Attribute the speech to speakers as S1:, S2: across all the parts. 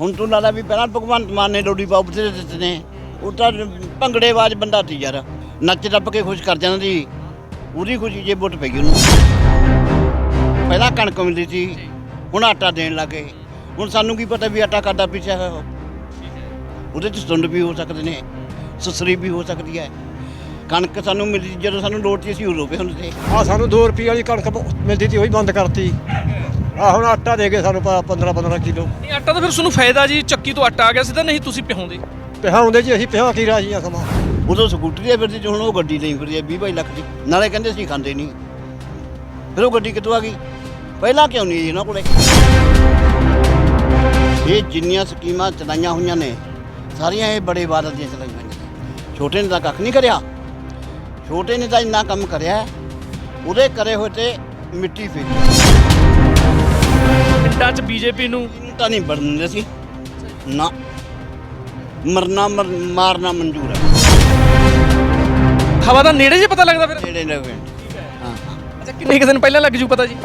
S1: ਹੁਣ ਤੂੰ ਲੱਗਦਾ ਵੀ ਪਹਿਲਾਂ ਭਗਵੰਤ ਮਾਨ ਨੇ ਲੋੜੀ ਬਾਬੂ ਤੇ ਦਿੱਤੇ ਨੇ। ਉਹ ਤਾਂ ਭੰਗੜੇਬਾਜ਼ ਬੰਦਾ ਸੀ ਯਾਰ। ਨੱਚ ਟੱਪ ਕੇ ਖੁਸ਼ ਕਰ ਜਾਂਦਾ। ਸੀ ਉਹਦੀ ਖੁਸ਼ੀ ਜੇ ਵੋਟ ਪੈ ਗਈ ਉਹਨੂੰ। ਪਹਿਲਾਂ ਕਣਕ ਮਿਲਦੀ ਸੀ। ਹੁਣ ਆਟਾ ਦੇਣ ਲੱਗੇ ਹੁਣ ਸਾਨੂੰ ਕੀ ਪਤਾ ਵੀ ਆਟਾ ਕਾਦਾ ਪਿੱਛੇ ਹੋਇਆ ਉਹਦੇ ਚ ਸੁੰਡ ਵੀ ਹੋ ਸਕਦੇ ਨੇ। ਸੁਸਰੀ ਵੀ ਹੋ ਸਕਦੀ ਹੈ। ਕਣਕ ਸਾਨੂੰ ਮਿਲਦੀ ਜਦੋਂ ਸਾਨੂੰ ਲੋੜ ਸੀ, ਅਸੀਂ ਉਦੋਂ ਪਏ ਹੁੰਦੇ ਸੀ।
S2: ਆ ਸਾਨੂੰ 2 ਰੁਪਏ ਵਾਲੀ ਕਣਕ ਮਿਲਦੀ ਸੀ, ਉਹ ਹੀ ਬੰਦ ਕਰਤੀ। ਆ ਹੁਣ ਆਟਾ ਦੇ ਕੇ ਸਾਨੂੰ 15 15 ਕਿਲੋ।
S3: ਨਹੀਂ ਆਟਾ ਤਾਂ ਫਿਰ ਤੁਹਾਨੂੰ ਫਾਇਦਾ ਜੀ ਚੱਕੀ ਤੋਂ ਆਟਾ ਆ ਗਿਆ ਸਿੱਧਾ ਨਹੀਂ ਤੁਸੀਂ ਪਿਹਾਉਂਦੇ
S2: ਪਿਹਾਉਂਦੇ ਜੀ ਅਸੀਂ ਪਿਹਾ ਕੀ ਰਾਜੀ ਆ ਸਮਾਂ।
S1: ਉਦੋਂ ਸਕੂਟਰੀ ਆ ਫਿਰਦੀ ਹੁਣ ਉਹ ਗੱਡੀ ਲਈ ਫਿਰਦੀ ਹੈ 20 22 ਲੱਖ ਦੀ। ਨਾਲੇ ਕਹਿੰਦੇ ਸੀ ਖਾਂਦੇ ਨਹੀਂ। ਫਿਰ ਉਹ ਗੱਡੀ ਕਿੱਥੋਂ ਆ ਗਈ? ਪਹਿਲਾਂ ਕਿਉਂ ਨਹੀਂ ਇਹਨਾਂ ਕੋਲੇ? ਇਹ ਜਿੰਨੀਆਂ ਸਕੀਮਾਂ ਚਲਾਈਆਂ ਹੋਈਆਂ ਨੇ ਸਾਰੀਆਂ ਇਹ ਬੜੇ ਬਾਦਲ ਦੀਆਂ ਚਲਾਈਆਂ ਹੋਈਆਂ ਨੇ। ਛੋਟੇ ਨੇ ਤਾਂ ਕੱਖ ਨਹੀਂ ਕਰਿਆ। ਛੋਟੇ ਨੇ ਤਾਂ ਇੰਨਾ ਕੰਮ ਕਰਿਆ ਉਹਦੇ ਕਰੇ ਹੋਏ ਤੇ ਮਿੱਟੀ ਫੇਕੀ
S3: ਪਿੰਡਾਂ 'ਚ ਬੀਜੇਪੀ ਨੂੰ?
S1: ਤਾਂ ਨਹੀਂ ਵੜਨ ਦਿੰਦੇ ਸੀ ਨਾ। ਮਰਨਾ ਮਰ- ਮਾਰਨਾ ਮਨਜ਼ੂਰ ਹੈ।
S3: ਹਵਾ ਦਾ ਨੇੜੇ ਜੇ ਪਤਾ ਲੱਗਦਾ ਫਿਰ?
S1: ਜਿਹੜੇ ਨੇ ਹਾਂ। ਹਾਂ
S3: ਅੱਛਾ ਕਿੰਨੇ ਕੁ ਦਿਨ ਪਹਿਲਾਂ ਲੱਗ ਜੂ ਪਤਾ ਜੀ?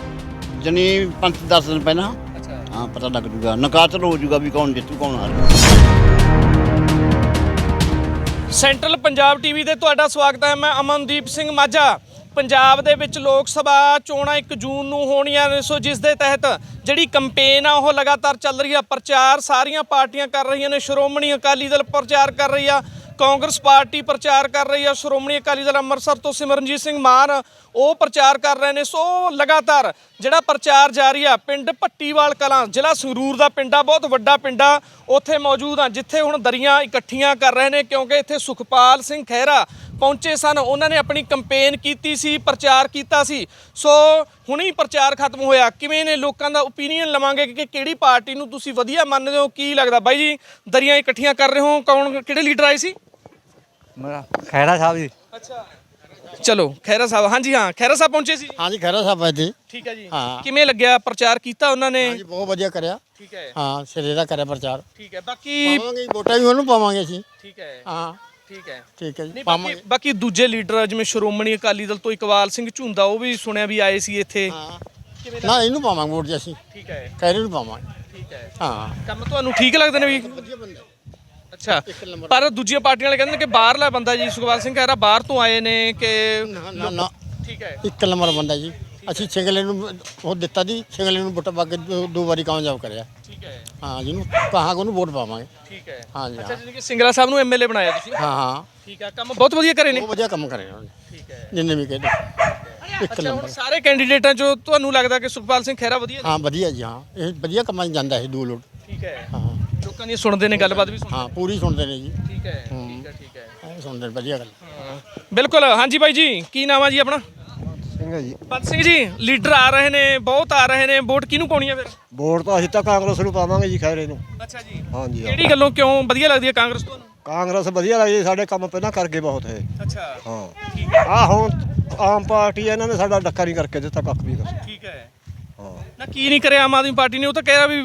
S1: ਜਨੀ 5-10 ਦਿਨ ਪਹਿਲਾਂ।
S3: ਅੱਛਾ।
S1: ਹਾਂ ਪਤਾ ਲੱਗ ਜੂਗਾ। ਨਕਾਤਲ ਹੋ ਜੂਗਾ ਵੀ ਕੌਣ ਜਿੱਤੂ ਕੌਣ ਹਾਰੂ।
S3: ਸੈਂਟਰਲ ਪੰਜਾਬ ਟੀਵੀ ਤੇ ਤੁਹਾਡਾ ਸਵਾਗਤ ਹੈ। ਮੈਂ ਅਮਨਦੀਪ ਸਿੰਘ ਮਾਝਾ। ਪੰਜਾਬ ਦੇ ਵਿੱਚ ਲੋਕ ਸਭਾ ਚੋਣਾਂ 1 ਜੂਨ ਨੂੰ ਹੋਣੀਆਂ ਨੇ। ਸੋ ਜਿਸ ਦੇ ਤਹਿਤ ਜਿਹੜੀ ਕੰਪੇਨ ਆ, ਉਹ ਲਗਾਤਾਰ ਚੱਲ ਰਹੀ ਆ। ਪ੍ਰਚਾਰ ਸਾਰੀਆਂ ਪਾਰਟੀਆਂ ਕਰ ਰਹੀਆਂ ਨੇ। ਸ਼੍ਰੋਮਣੀ ਅਕਾਲੀ ਦਲ ਪ੍ਰਚਾਰ ਕਰ ਰਹੀ ਆ। ਕਾਂਗਰਸ ਪਾਰਟੀ ਪ੍ਰਚਾਰ ਕਰ ਰਹੀ ਆ। ਸ਼੍ਰੋਮਣੀ ਅਕਾਲੀ ਦਲ ਅੰਮ੍ਰਿਤਸਰ ਤੋਂ ਸਿਮਰਨਜੀਤ ਸਿੰਘ ਮਾਨ ਉਹ ਪ੍ਰਚਾਰ ਕਰ ਰਹੇ ਨੇ। ਸੋ ਲਗਾਤਾਰ ਜਿਹੜਾ ਪ੍ਰਚਾਰ ਜਾਰੀ ਆ, ਪਿੰਡ ਭੱਟੀਵਾਲ ਕਲਾਂ, ਜ਼ਿਲ੍ਹਾ ਸੰਗਰੂਰ ਦਾ ਪਿੰਡ ਆ। ਬਹੁਤ ਵੱਡਾ ਪਿੰਡ ਆ। ਉੱਥੇ ਮੌਜੂਦ ਆ, ਜਿੱਥੇ ਹੁਣ ਦਰੀਆਂ ਇਕੱਠੀਆਂ ਕਰ ਰਹੇ ਨੇ, ਕਿਉਂਕਿ ਇੱਥੇ ਸੁਖਪਾਲ ਸਿੰਘ ਖਹਿਰਾ ਪਹੁੰਚੇ ਸਨ। ਉਹਨਾਂ ਨੇ ਆਪਣੀ ਕੰਪੇਨ ਕੀਤੀ ਸੀ ਪ੍ਰਚਾਰ ਕੀਤਾ ਸੀ। ਸੋ ਹੁਣੀ ਪ੍ਰਚਾਰ ਖਤਮ ਹੋਇਆ। ਕਿਵੇਂ ਨੇ ਲੋਕਾਂ ਦਾ ਓਪੀਨੀਅਨ ਲਵਾਂਗੇ ਕਿ ਕਿਹੜੀ ਪਾਰਟੀ ਨੂੰ ਤੁਸੀਂ ਵਧੀਆ ਮੰਨਦੇ ਹੋ ਕੀ ਲੱਗਦਾ? ਬਾਈ ਜੀ ਦਰੀਆਂ ਇਕੱਠੀਆਂ ਕਰ ਰਹੇ ਹੋ। ਕੌਣ ਕਿਹੜੇ ਲੀਡਰ ਆਏ ਸੀ?
S4: ਮੇਰਾ ਖੈਰਾ ਸਾਹਿਬ ਜੀ।
S3: ਅੱਛਾ। ਚਲੋ ਖੈਰਾ ਸਾਹਿਬ ਹਾਂਜੀ ਹਾਂ ਖੈਰਾ ਸਾਹਿਬ ਪਹੁੰਚੇ ਸੀ।
S5: ਹਾਂਜੀ ਖੈਰਾ ਸਾਹਿਬ ਆਏ ਜੀ
S3: ਠੀਕ ਹੈ ਜੀ।
S5: ਹਾਂ।
S3: ਕਿਵੇਂ ਲੱਗਿਆ ਪ੍ਰਚਾਰ ਕੀਤਾ ਉਹਨਾਂ ਨੇ?
S5: ਹਾਂਜੀ ਬਹੁਤ ਵਧੀਆ ਕਰਿਆ।
S3: ਠੀਕ ਹੈ।
S5: ਹਾਂ ਸਿਰੇ ਦਾ ਕਰਿਆ ਪ੍ਰਚਾਰ।
S3: ਠੀਕ ਹੈ ਬਾਕੀ
S5: ਪਾਵਾਂਗੇ ਵੋਟਾਂ ਵੀ ਉਹਨੂੰ ਪਾਵਾਂਗੇ ਅਸੀਂ।
S3: ਠੀਕ ਹੈ।
S5: ਹਾਂ।
S3: ਠੀਕ ਹੈ।
S5: ਠੀਕ ਹੈ ਜੀ।
S3: ਨਹੀਂ ਬਾਕੀ
S5: ਪਾਵਾਂਗੇ
S3: ਬਾਕੀ ਦੂਜੇ ਲੀਡਰ ਜਿਵੇਂ ਸ਼੍ਰੋਮਣੀ ਅਕਾਲੀ ਦਲ ਤੋਂ ਇਕਬਾਲ ਸਿੰਘ ਝੁੰਦਾ ਉਹ ਵੀ ਸੁਣਿਆ ਵੀ ਆਏ ਸੀ ਇੱਥੇ।
S5: ਹਾਂ। ਨਾ ਇਹਨੂੰ ਪਾਵਾਂਗੇ ਵੋਟ ਜੀ ਅਸੀਂ।
S3: ਠੀਕ ਹੈ।
S5: ਖੈਰੇ ਨੂੰ ਪਾਵਾਂਗੇ।
S3: ਠੀਕ ਹੈ।
S5: ਹਾਂ।
S3: ਕੰਮ ਤੁਹਾਨੂੰ ਠੀਕ ਲੱਗਦੇ ਨੇ ਵੀ?
S5: ਵਧੀਆ ਬੰਦਾ
S3: ਅੱਛਾ। ਪਰ ਦੂਜੀਆਂ ਪਾਰਟੀਆਂ ਵਾਲੇ ਕਹਿੰਦੇ ਨੇ ਕਿ ਬਾਹਰਲਾ ਬੰਦਾ ਜੀ ਸੁਖਪਾਲ ਸਿੰਘ ਖਹਿਰਾ ਬਾਹਰ ਤੋਂ ਆਏ ਨੇ ਕਿ
S5: ਨਾ ਨਾ।
S3: ਠੀਕ ਹੈ।
S5: ਇੱਕ ਨੰਬਰ ਬੰਦਾ ਜੀ। ਅਸੀਂ ਸਿੰਗਲੇ ਨੂੰ ਉਹ ਦਿੱਤਾ ਜੀ ਸਿੰਗਲੇ ਨੂੰ ਵੋਟ ਪਾ ਕੇ ਦੋ ਦੋ ਵਾਰੀ ਕਾਮਯਾਬ ਕਰਿਆ।
S3: ਠੀਕ ਹੈ।
S5: ਹਾਂ ਜਿਹਨੂੰ ਕਹਾਂਗੇ ਉਹਨੂੰ ਵੋਟ ਪਾਵਾਂਗੇ।
S3: ਠੀਕ ਹੈ।
S5: ਹਾਂਜੀ
S3: ਅੱਛਾ
S5: ਹਾਂ।
S3: ਜੀ ਕਿ ਸਿੰਗਲਾ ਸਾਹਿਬ ਨੂੰ ਐਮਐਲਏ ਬਣਾਇਆ ਤੁਸੀਂ।
S5: ਹਾਂ ਹਾਂ।
S3: ਠੀਕ ਹੈ ਕੰਮ ਬਹੁਤ ਵਧੀਆ ਕਰੇ ਨੇ।
S5: ਬਹੁਤ ਵਧੀਆ ਕੰਮ ਕਰੇ ਉਹਨਾਂ।
S3: ਠੀਕ ਹੈ।
S5: ਜਿੰਨੇ ਵੀ ਕਹਿੰਦੇ ਇੱਕ
S3: ਅੱਛਾ ਹੁਣ
S5: ਨੰਬਰ।
S3: ਸਾਰੇ ਕੈਂਡੀਡੇਟਾਂ ਚੋਂ ਤੁਹਾਨੂੰ ਲੱਗਦਾ ਕਿ ਸੁਖਪਾਲ ਸਿੰਘ ਖਹਿਰਾ ਵਧੀਆ
S5: ਹਾਂ ਵਧੀਆ ਜੀ ਹਾਂ। ਇਹ ਵਧੀਆ ਕੰਮਾਂ 'ਚ ਜਾਂਦਾ ਇਹ ਦੋ ਲੋਟ
S3: ਠੀਕ ਹੈ।
S5: ਹਾਂ।
S3: ਲੋਕਾਂ ਦੀ ਸੁਣਦੇ ਨੇ ਗੱਲਬਾਤ ਵੀ ਸੁਣਦੇ
S5: ਹਾਂ ਪੂਰੀ ਸੁਣਦੇ ਨੇ ਜੀ।
S3: ਠੀਕ ਹੈ। ਠੀਕ ਹੈ ਠੀਕ ਹੈ।
S5: ਇਹ ਸੁਣਦੇ ਨੇ ਵਧੀਆ ਗੱਲ।
S3: ਹਾਂ। ਬਿਲਕੁਲ। ਹਾਂਜੀ ਬਾਈ ਜੀ ਕੀ ਨਾਮ ਆ ਜੀ ਆਪਣਾ?
S2: ਸਿੰਘ ਜੀ।
S3: ਬੰਦ ਸਿੰਘ ਜੀ ਲੀਡਰ ਆ ਰਹੇ ਨੇ ਬਹੁਤ ਆ ਰਹੇ ਨੇ ਵੋਟ ਕਿਹਨੂੰ ਪਾਉਣੀ ਆ ਫਿਰ?
S2: ਵੋਟ ਤਾਂ ਅਸੀਂ ਤਾਂ ਕਾਂਗਰਸ ਨੂੰ ਪਾਵਾਂਗੇ ਜੀ ਖੈਰੇ ਨੂੰ।
S3: ਅੱਛਾ ਜੀ।
S2: ਹਾਂਜੀ ਹਾਂ।
S3: ਕਿਹੜੀ ਗੱਲੋਂ ਕਿਉਂ ਵਧੀਆ ਲੱਗਦੀ ਹੈ ਕਾਂਗਰਸ ਤੁਹਾਨੂੰ?
S2: ਕਾਂਗਰਸ ਵਧੀਆ ਲੱਗਦੀ ਸਾਡੇ ਕੰਮ ਪਹਿਲਾਂ ਕਰ ਗਏ ਬਹੁਤ ਹੈ
S3: ਅੱਛਾ।
S2: ਹਾਂ।
S3: ਹੈ।
S2: ਆ ਹੁਣ ਆਮ ਪਾਰਟੀ ਇਹਨਾਂ ਨੇ ਸਾਡਾ ਡੱਕਾ ਨਹੀਂ ਕਰਕੇ ਦਿੱਤਾ ਕੱਖ ਵੀ। ਕਰ
S3: ਠੀਕ ਹੈ।
S2: ਹਾਂ।
S3: ਨਾ ਕੀ ਨਹੀਂ ਕਰਿਆ ਆਮ ਆਦਮੀ ਪਾਰਟੀ ਨੇ ਉਹ ਤਾਂ ਕਹਿ ਰਿਹਾ ਵੀ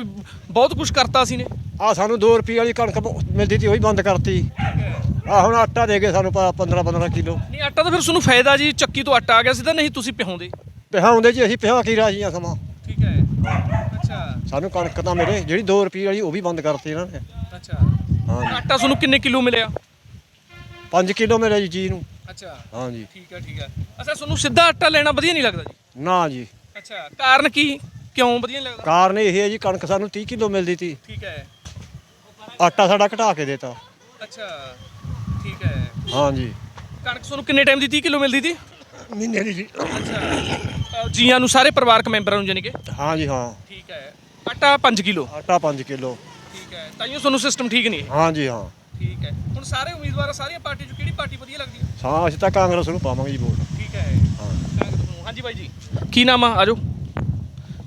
S3: ਬਹੁਤ ਕੁਝ ਕਰਤਾ ਸੀ ਨੇ।
S2: ਆ ਸਾਨੂੰ 2 ਰੁਪਏ ਵਾਲੀ ਕਣਕ ਬ- ਮਿਲਦੀ ਸੀ ਉਹ ਵੀ ਬੰਦ ਕਰਤੀ। ਆ ਹੁਣ ਆਟਾ ਦੇ ਕੇ ਸਾਨੂੰ 15 15 ਕਿਲੋ।
S3: ਨਹੀਂ ਆਟਾ ਤਾਂ ਫਿਰ ਤੁਹਾਨੂੰ ਫਾਇਦਾ ਜੀ ਚੱਕੀ ਤੋਂ ਆਟਾ ਆ ਗਿਆ ਸਿੱਧਾ ਨਹੀਂ ਤੁਸੀਂ ਪਿਹਾਉਂਦੇ
S2: ਪਿਹਾਉਂਦੇ ਜੀ ਅਸੀਂ ਪਿਹਾ ਕੀ ਰਾਜੀ ਆ ਸਮਾਂ।
S3: ਠੀਕ ਹੈ। ਅੱਛਾ।
S2: ਸਾਨੂੰ ਕਣਕ ਤਾਂ ਮੇਰੇ ਜਿਹੜੀ 2 ਰੁਪਏ ਵਾਲੀ ਉਹ ਵੀ ਬੰਦ ਕਰਤੀ ਇਹਨਾਂ ਨੇ।
S3: ਅੱਛਾ।
S2: ਹਾਂ
S3: ਆਟਾ ਤੁਹਾਨੂੰ ਕਿੰਨੇ ਕਿਲੋ ਮਿਲਿਆ?
S2: 5 ਕਿਲੋ ਮਿਲਿਆ ਜੀ ਜੀ ਨੂੰ।
S3: ਅੱਛਾ।
S2: ਹਾਂਜੀ
S3: ਠੀਕ ਹੈ ਠੀਕ ਹੈ। ਅੱਛਾ ਤੁਹਾਨੂੰ ਸਿੱਧਾ ਆਟਾ ਲੈਣਾ ਵਧੀਆ ਨਹੀਂ ਲੱਗਦਾ ਜੀ?
S2: ਨਾ ਜੀ।
S3: ਅੱਛਾ ਕਾਰਨ ਕੀ? ਕਿਉਂ ਵਧੀਆ ਨਹੀਂ ਲੱਗਦਾ?
S2: ਕਾਰਨ ਇਹ ਹੈ ਜੀ ਕਣਕ ਸਾਨੂੰ 30 ਕਿਲੋ ਮਿਲਦੀ ਸੀ
S3: ਠੀਕ ਹੈ।
S2: ਆਟਾ ਸਾਡਾ ਘਟਾ ਕੇ ਦੇਤਾ।
S3: ਅੱਛਾ। ਹੈ
S2: ਹਾਂਜੀ।
S3: ਕਣਕ ਤੁਹਾਨੂੰ ਕਿੰਨੇ ਟਾਈਮ ਦੀ 30 ਕਿਲੋ ਮਿਲਦੀ ਸੀ
S2: ਮਹੀਨੇ ਦੀ ਜੀ।
S3: ਅੱਛਾ। ਜੀਆਂ ਨੂੰ ਸਾਰੇ ਪਰਿਵਾਰਕ ਮੈਂਬਰਾਂ ਨੂੰ ਜਾਨੀ ਕਿ?
S2: ਹਾਂਜੀ ਹਾਂ।
S3: ਠੀਕ ਹੈ। ਆਟਾ 5 ਕਿਲੋ।
S2: ਆਟਾ 5 ਕਿਲੋ।
S3: ਠੀਕ ਹੈ। ਤਾਈਓ ਤੁਹਾਨੂੰ ਸਿਸਟਮ ਠੀਕ ਨਹੀਂ ਹੈ?
S2: ਹਾਂਜੀ ਹਾਂ।
S3: ਠੀਕ ਹੈ। ਹੁਣ ਸਾਰੇ ਉਮੀਦਵਾਰ ਸਾਰੀਆਂ ਪਾਰਟੀ ਚ ਕਿਹੜੀ ਪਾਰਟੀ ਵਧੀਆ ਲੱਗਦੀ ਹੈ?
S2: ਹਾਂ ਅਸੀਂ ਤਾਂ ਕਾਂਗਰਸ ਨੂੰ ਪਾਵਾਂਗੇ ਜੀ ਵੋਟ।
S3: ਠੀਕ ਹੈ। ਕਾਂਗਰਸ ਨੂੰ। ਹਾਂਜੀ ਬਾਈ ਜੀ। ਕੀ ਨਾਮ ਆ? ਆਜੋ।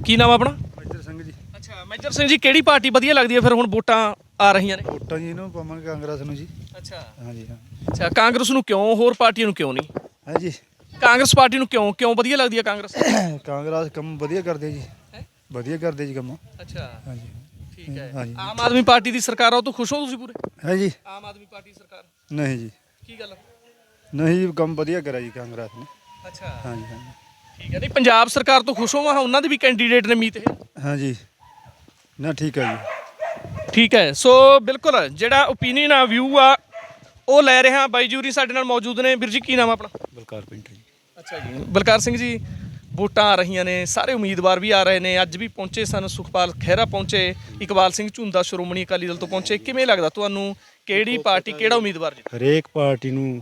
S3: ਕੀ ਨਾਮ ਆ ਆਪਣਾ?
S6: ਮੇਜਰ ਸਿੰਘ ਜੀ।
S3: ਅੱਛਾ ਮੇਜਰ ਸਿੰਘ ਜੀ ਕਿਹੜੀ ਪਾਰਟੀ ਵਧੀਆ ਲੱਗਦੀ ਹੈ? ਫਿਰ ਹੁਣ ਵੋਟਾਂ ਆ ਰਹੀਆਂ ਨੇ?
S6: ਵੋਟਾਂ ਜੀ ਇਹਨੂੰ ਪਾਵਾਂਗੇ ਕਾਂਗਰਸ ਨੂੰ ਜੀ।
S3: ਅੱਛਾ।
S6: ਹਾਂਜੀ ਹਾਂ।
S3: ਅੱਛਾ ਕਾਂਗਰਸ ਨੂੰ ਕਿਉਂ ਹੋਰ ਪਾਰਟੀਆਂ ਨੂੰ ਕਿਉਂ ਨਹੀਂ?
S6: ਹੈ ਜੀ
S3: ਕਾਂਗਰਸ ਪਾਰਟੀ ਨੂੰ ਕਿਉਂ ਕਿਉਂ ਵਧੀਆ ਲੱਗਦੀ ਹੈ ਕਾਂਗਰਸ?
S6: ਕਾਂਗਰਸ ਕੰਮ ਵਧੀਆ ਕਰਦੇ ਜੀ।
S3: ਹੈਂ?
S6: ਵਧੀਆ ਕਰਦੇ ਜੀ ਕੰਮ।
S3: ਅੱਛਾ।
S6: ਹਾਂਜੀ।
S3: ਠੀਕ ਹੈ।
S6: ਹਾਂਜੀ।
S3: ਆਮ ਆਦਮੀ ਪਾਰਟੀ ਦੀ ਸਰਕਾਰ ਆ ਉਹ ਤੋਂ ਖੁਸ਼ ਹੋ ਤੁਸੀਂ ਪੂਰੇ?
S6: ਹੈ ਜੀ
S3: ਆਮ ਆਦਮੀ ਪਾਰਟੀ ਸਰਕਾਰ?
S6: ਨਹੀਂ ਜੀ।
S3: ਕੀ ਗੱਲ
S6: ਨਹੀਂ ਜੀ ਕੰਮ ਵਧੀਆ ਕਰਿਆ ਜੀ ਕਾਂਗਰਸ ਨੇ।
S3: ਅੱਛਾ।
S6: ਹਾਂਜੀ ਹਾਂਜੀ।
S3: ਠੀਕ ਹੈ। ਨਹੀਂ ਪੰਜਾਬ ਸਰਕਾਰ ਤੋਂ ਖੁਸ਼ ਹੋ ਮੈਂ ਉਹਨਾਂ ਦੇ ਵੀ ਕੈਂਡੀਡੇਟ ਨੇ ਮੀਤ ਇਹ
S6: ਹਾਂਜੀ। ਨਾ ਠੀਕ ਹੈ ਜੀ।
S3: ਠੀਕ ਹੈ ਸੋ ਬਿਲਕੁਲ ਜਿਹੜਾ ਓਪੀਨੀਅਨ ਆ ਵਿਊ ਆ ਉਹ ਲੈ ਰਿਹਾ ਬਾਈ ਜੂਰੀ ਸਾਡੇ ਨਾਲ ਮੌਜੂਦ ਨੇ। ਵੀਰ ਜੀ ਕੀ ਨਾਮ ਆਪਣਾ?
S6: ਬਲਕਾਰ ਪਿੰਟਰ ਜੀ।
S3: ਅੱਛਾ ਜੀ। ਬਲਕਾਰ ਸਿੰਘ ਜੀ ਵੋਟਾਂ ਆ ਰਹੀਆਂ ਨੇ ਸਾਰੇ ਉਮੀਦਵਾਰ ਵੀ ਆ ਰਹੇ ਨੇ ਅੱਜ ਵੀ ਪਹੁੰਚੇ ਸਨ ਸੁਖਪਾਲ ਖਹਿਰਾ ਪਹੁੰਚੇ ਇਕਬਾਲ ਸਿੰਘ ਝੁੰਦਾ ਸ਼੍ਰੋਮਣੀ ਅਕਾਲੀ ਦਲ ਤੋਂ ਪਹੁੰਚੇ। ਕਿਵੇਂ ਲੱਗਦਾ ਤੁਹਾਨੂੰ ਕਿਹੜੀ ਪਾਰਟੀ ਕਿਹੜਾ ਉਮੀਦਵਾਰ ਜੀ?
S7: ਹਰੇਕ ਪਾਰਟੀ ਨੂੰ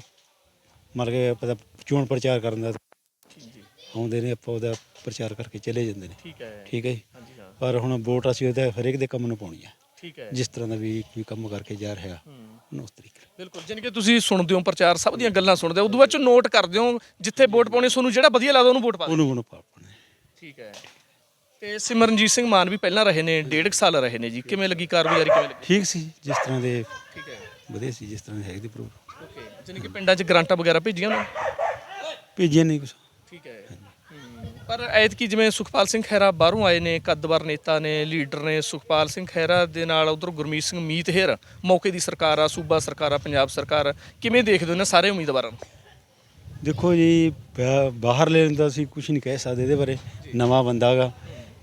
S7: ਮਤਲਬ ਕਿ ਪਤਾ ਚੋਣ ਪ੍ਰਚਾਰ ਕਰਨ ਦਾ ਆਉਂਦੇ ਨੇ ਆਪਾਂ ਉਹਦਾ ਪ੍ਰਚਾਰ ਕਰਕੇ ਚਲੇ ਜਾਂਦੇ ਨੇ।
S3: ਠੀਕ ਹੈ।
S7: ਠੀਕ ਹੈ ਜੀ?
S3: ਹਾਂ।
S7: ਪਰ ਹੁਣ ਵੋਟ ਅਸੀਂ ਉਹਦਾ ਹਰੇਕ ਦੇ ਕੰਮ ਨੂੰ ਪਾਉਣੀ ਆ
S3: ਠੀਕ ਹੈ।
S7: ਜਿਸ ਤਰ੍ਹਾਂ ਦਾ ਵੀ ਕੋਈ ਕੰਮ ਕਰਕੇ ਜਾ ਰਿਹਾ ਉਹਨੂੰ ਉਸ ਤਰੀਕੇ ਨਾਲ।
S3: ਬਿਲਕੁਲ ਜਾਣੀ ਕਿ ਤੁਸੀਂ ਸੁਣਦੇ ਹੋ ਪ੍ਰਚਾਰ ਸਭ ਦੀਆਂ ਗੱਲਾਂ ਸੁਣਦੇ ਹੋ ਉਦੋਂ ਬਾਅਦ ਚ ਨੋਟ ਕਰਦੇ ਹੋ ਜਿੱਥੇ ਵੋਟ ਪਾਉਣੀ ਤੁਹਾਨੂੰ ਜਿਹੜਾ ਵਧੀਆ ਲੱਗਦਾ ਉਹਨੂੰ ਵੋਟ ਪਾ ਦਿਓ।
S7: ਉਹਨੂੰ ਉਹਨੂੰ ਪਾ ਪਾਉਣਾ।
S3: ਠੀਕ ਹੈ। ਤੇ ਸਿਮਰਨਜੀਤ ਸਿੰਘ ਮਾਨ ਵੀ ਪਹਿਲਾਂ ਰਹੇ ਨੇ ਡੇਢ ਕੁ ਸਾਲ ਰਹੇ ਨੇ ਜੀ। ਕਿਵੇਂ ਲੱਗੀ ਕਾਰਗੁਜ਼ਾਰੀ ਕਿਵੇਂ ਲੱਗੀ?
S7: ਠੀਕ ਸੀ ਜਿਸ ਤਰ੍ਹਾਂ ਦੇ
S3: ਠੀਕ ਹੈ।
S7: ਵਧੀਆ ਸੀ ਜਿਸ ਤਰ੍ਹਾਂ ਦੇ ਹੈਗੇ ਦੀ ਪ੍ਰੋਗਰਾਮ।
S3: ਓਕੇ ਜਾਣੀ ਕਿ ਪਿੰਡਾਂ 'ਚ ਗ੍ਰਾਂਟਾਂ ਵਗੈਰਾ ਭੇਜੀਆਂ ਨੇ
S7: ਭੇਜਿਆ ਨਹੀਂ ਕੁਛ।
S3: ਠੀਕ ਹੈ। ਪਰ ਐਤਕੀ ਜਿਵੇਂ ਸੁਖਪਾਲ ਸਿੰਘ ਖਹਿਰਾ ਬਾਹਰੋਂ ਆਏ ਨੇ ਕੱਦਵਰ ਨੇਤਾ ਨੇ ਲੀਡਰ ਨੇ ਸੁਖਪਾਲ ਸਿੰਘ ਖਹਿਰਾ ਦੇ ਨਾਲ ਉਧਰ ਗੁਰਮੀਤ ਸਿੰਘ ਮੀਤ ਹੇਰ ਮੌਕੇ ਦੀ ਸਰਕਾਰ ਆ ਸੂਬਾ ਸਰਕਾਰ ਆ ਪੰਜਾਬ ਸਰਕਾਰ ਕਿਵੇਂ ਦੇਖਦੇ ਹੋ ਇਹਨਾਂ ਸਾਰੇ ਉਮੀਦਵਾਰਾਂ ਨੂੰ?
S7: ਦੇਖੋ ਜੀ ਬਾ- ਬਾਹਰ ਲੈਣ ਦਾ ਅਸੀਂ ਕੁਝ ਨਹੀਂ ਕਹਿ ਸਕਦੇ ਇਹਦੇ ਬਾਰੇ ਨਵਾਂ ਬੰਦਾ ਗਾ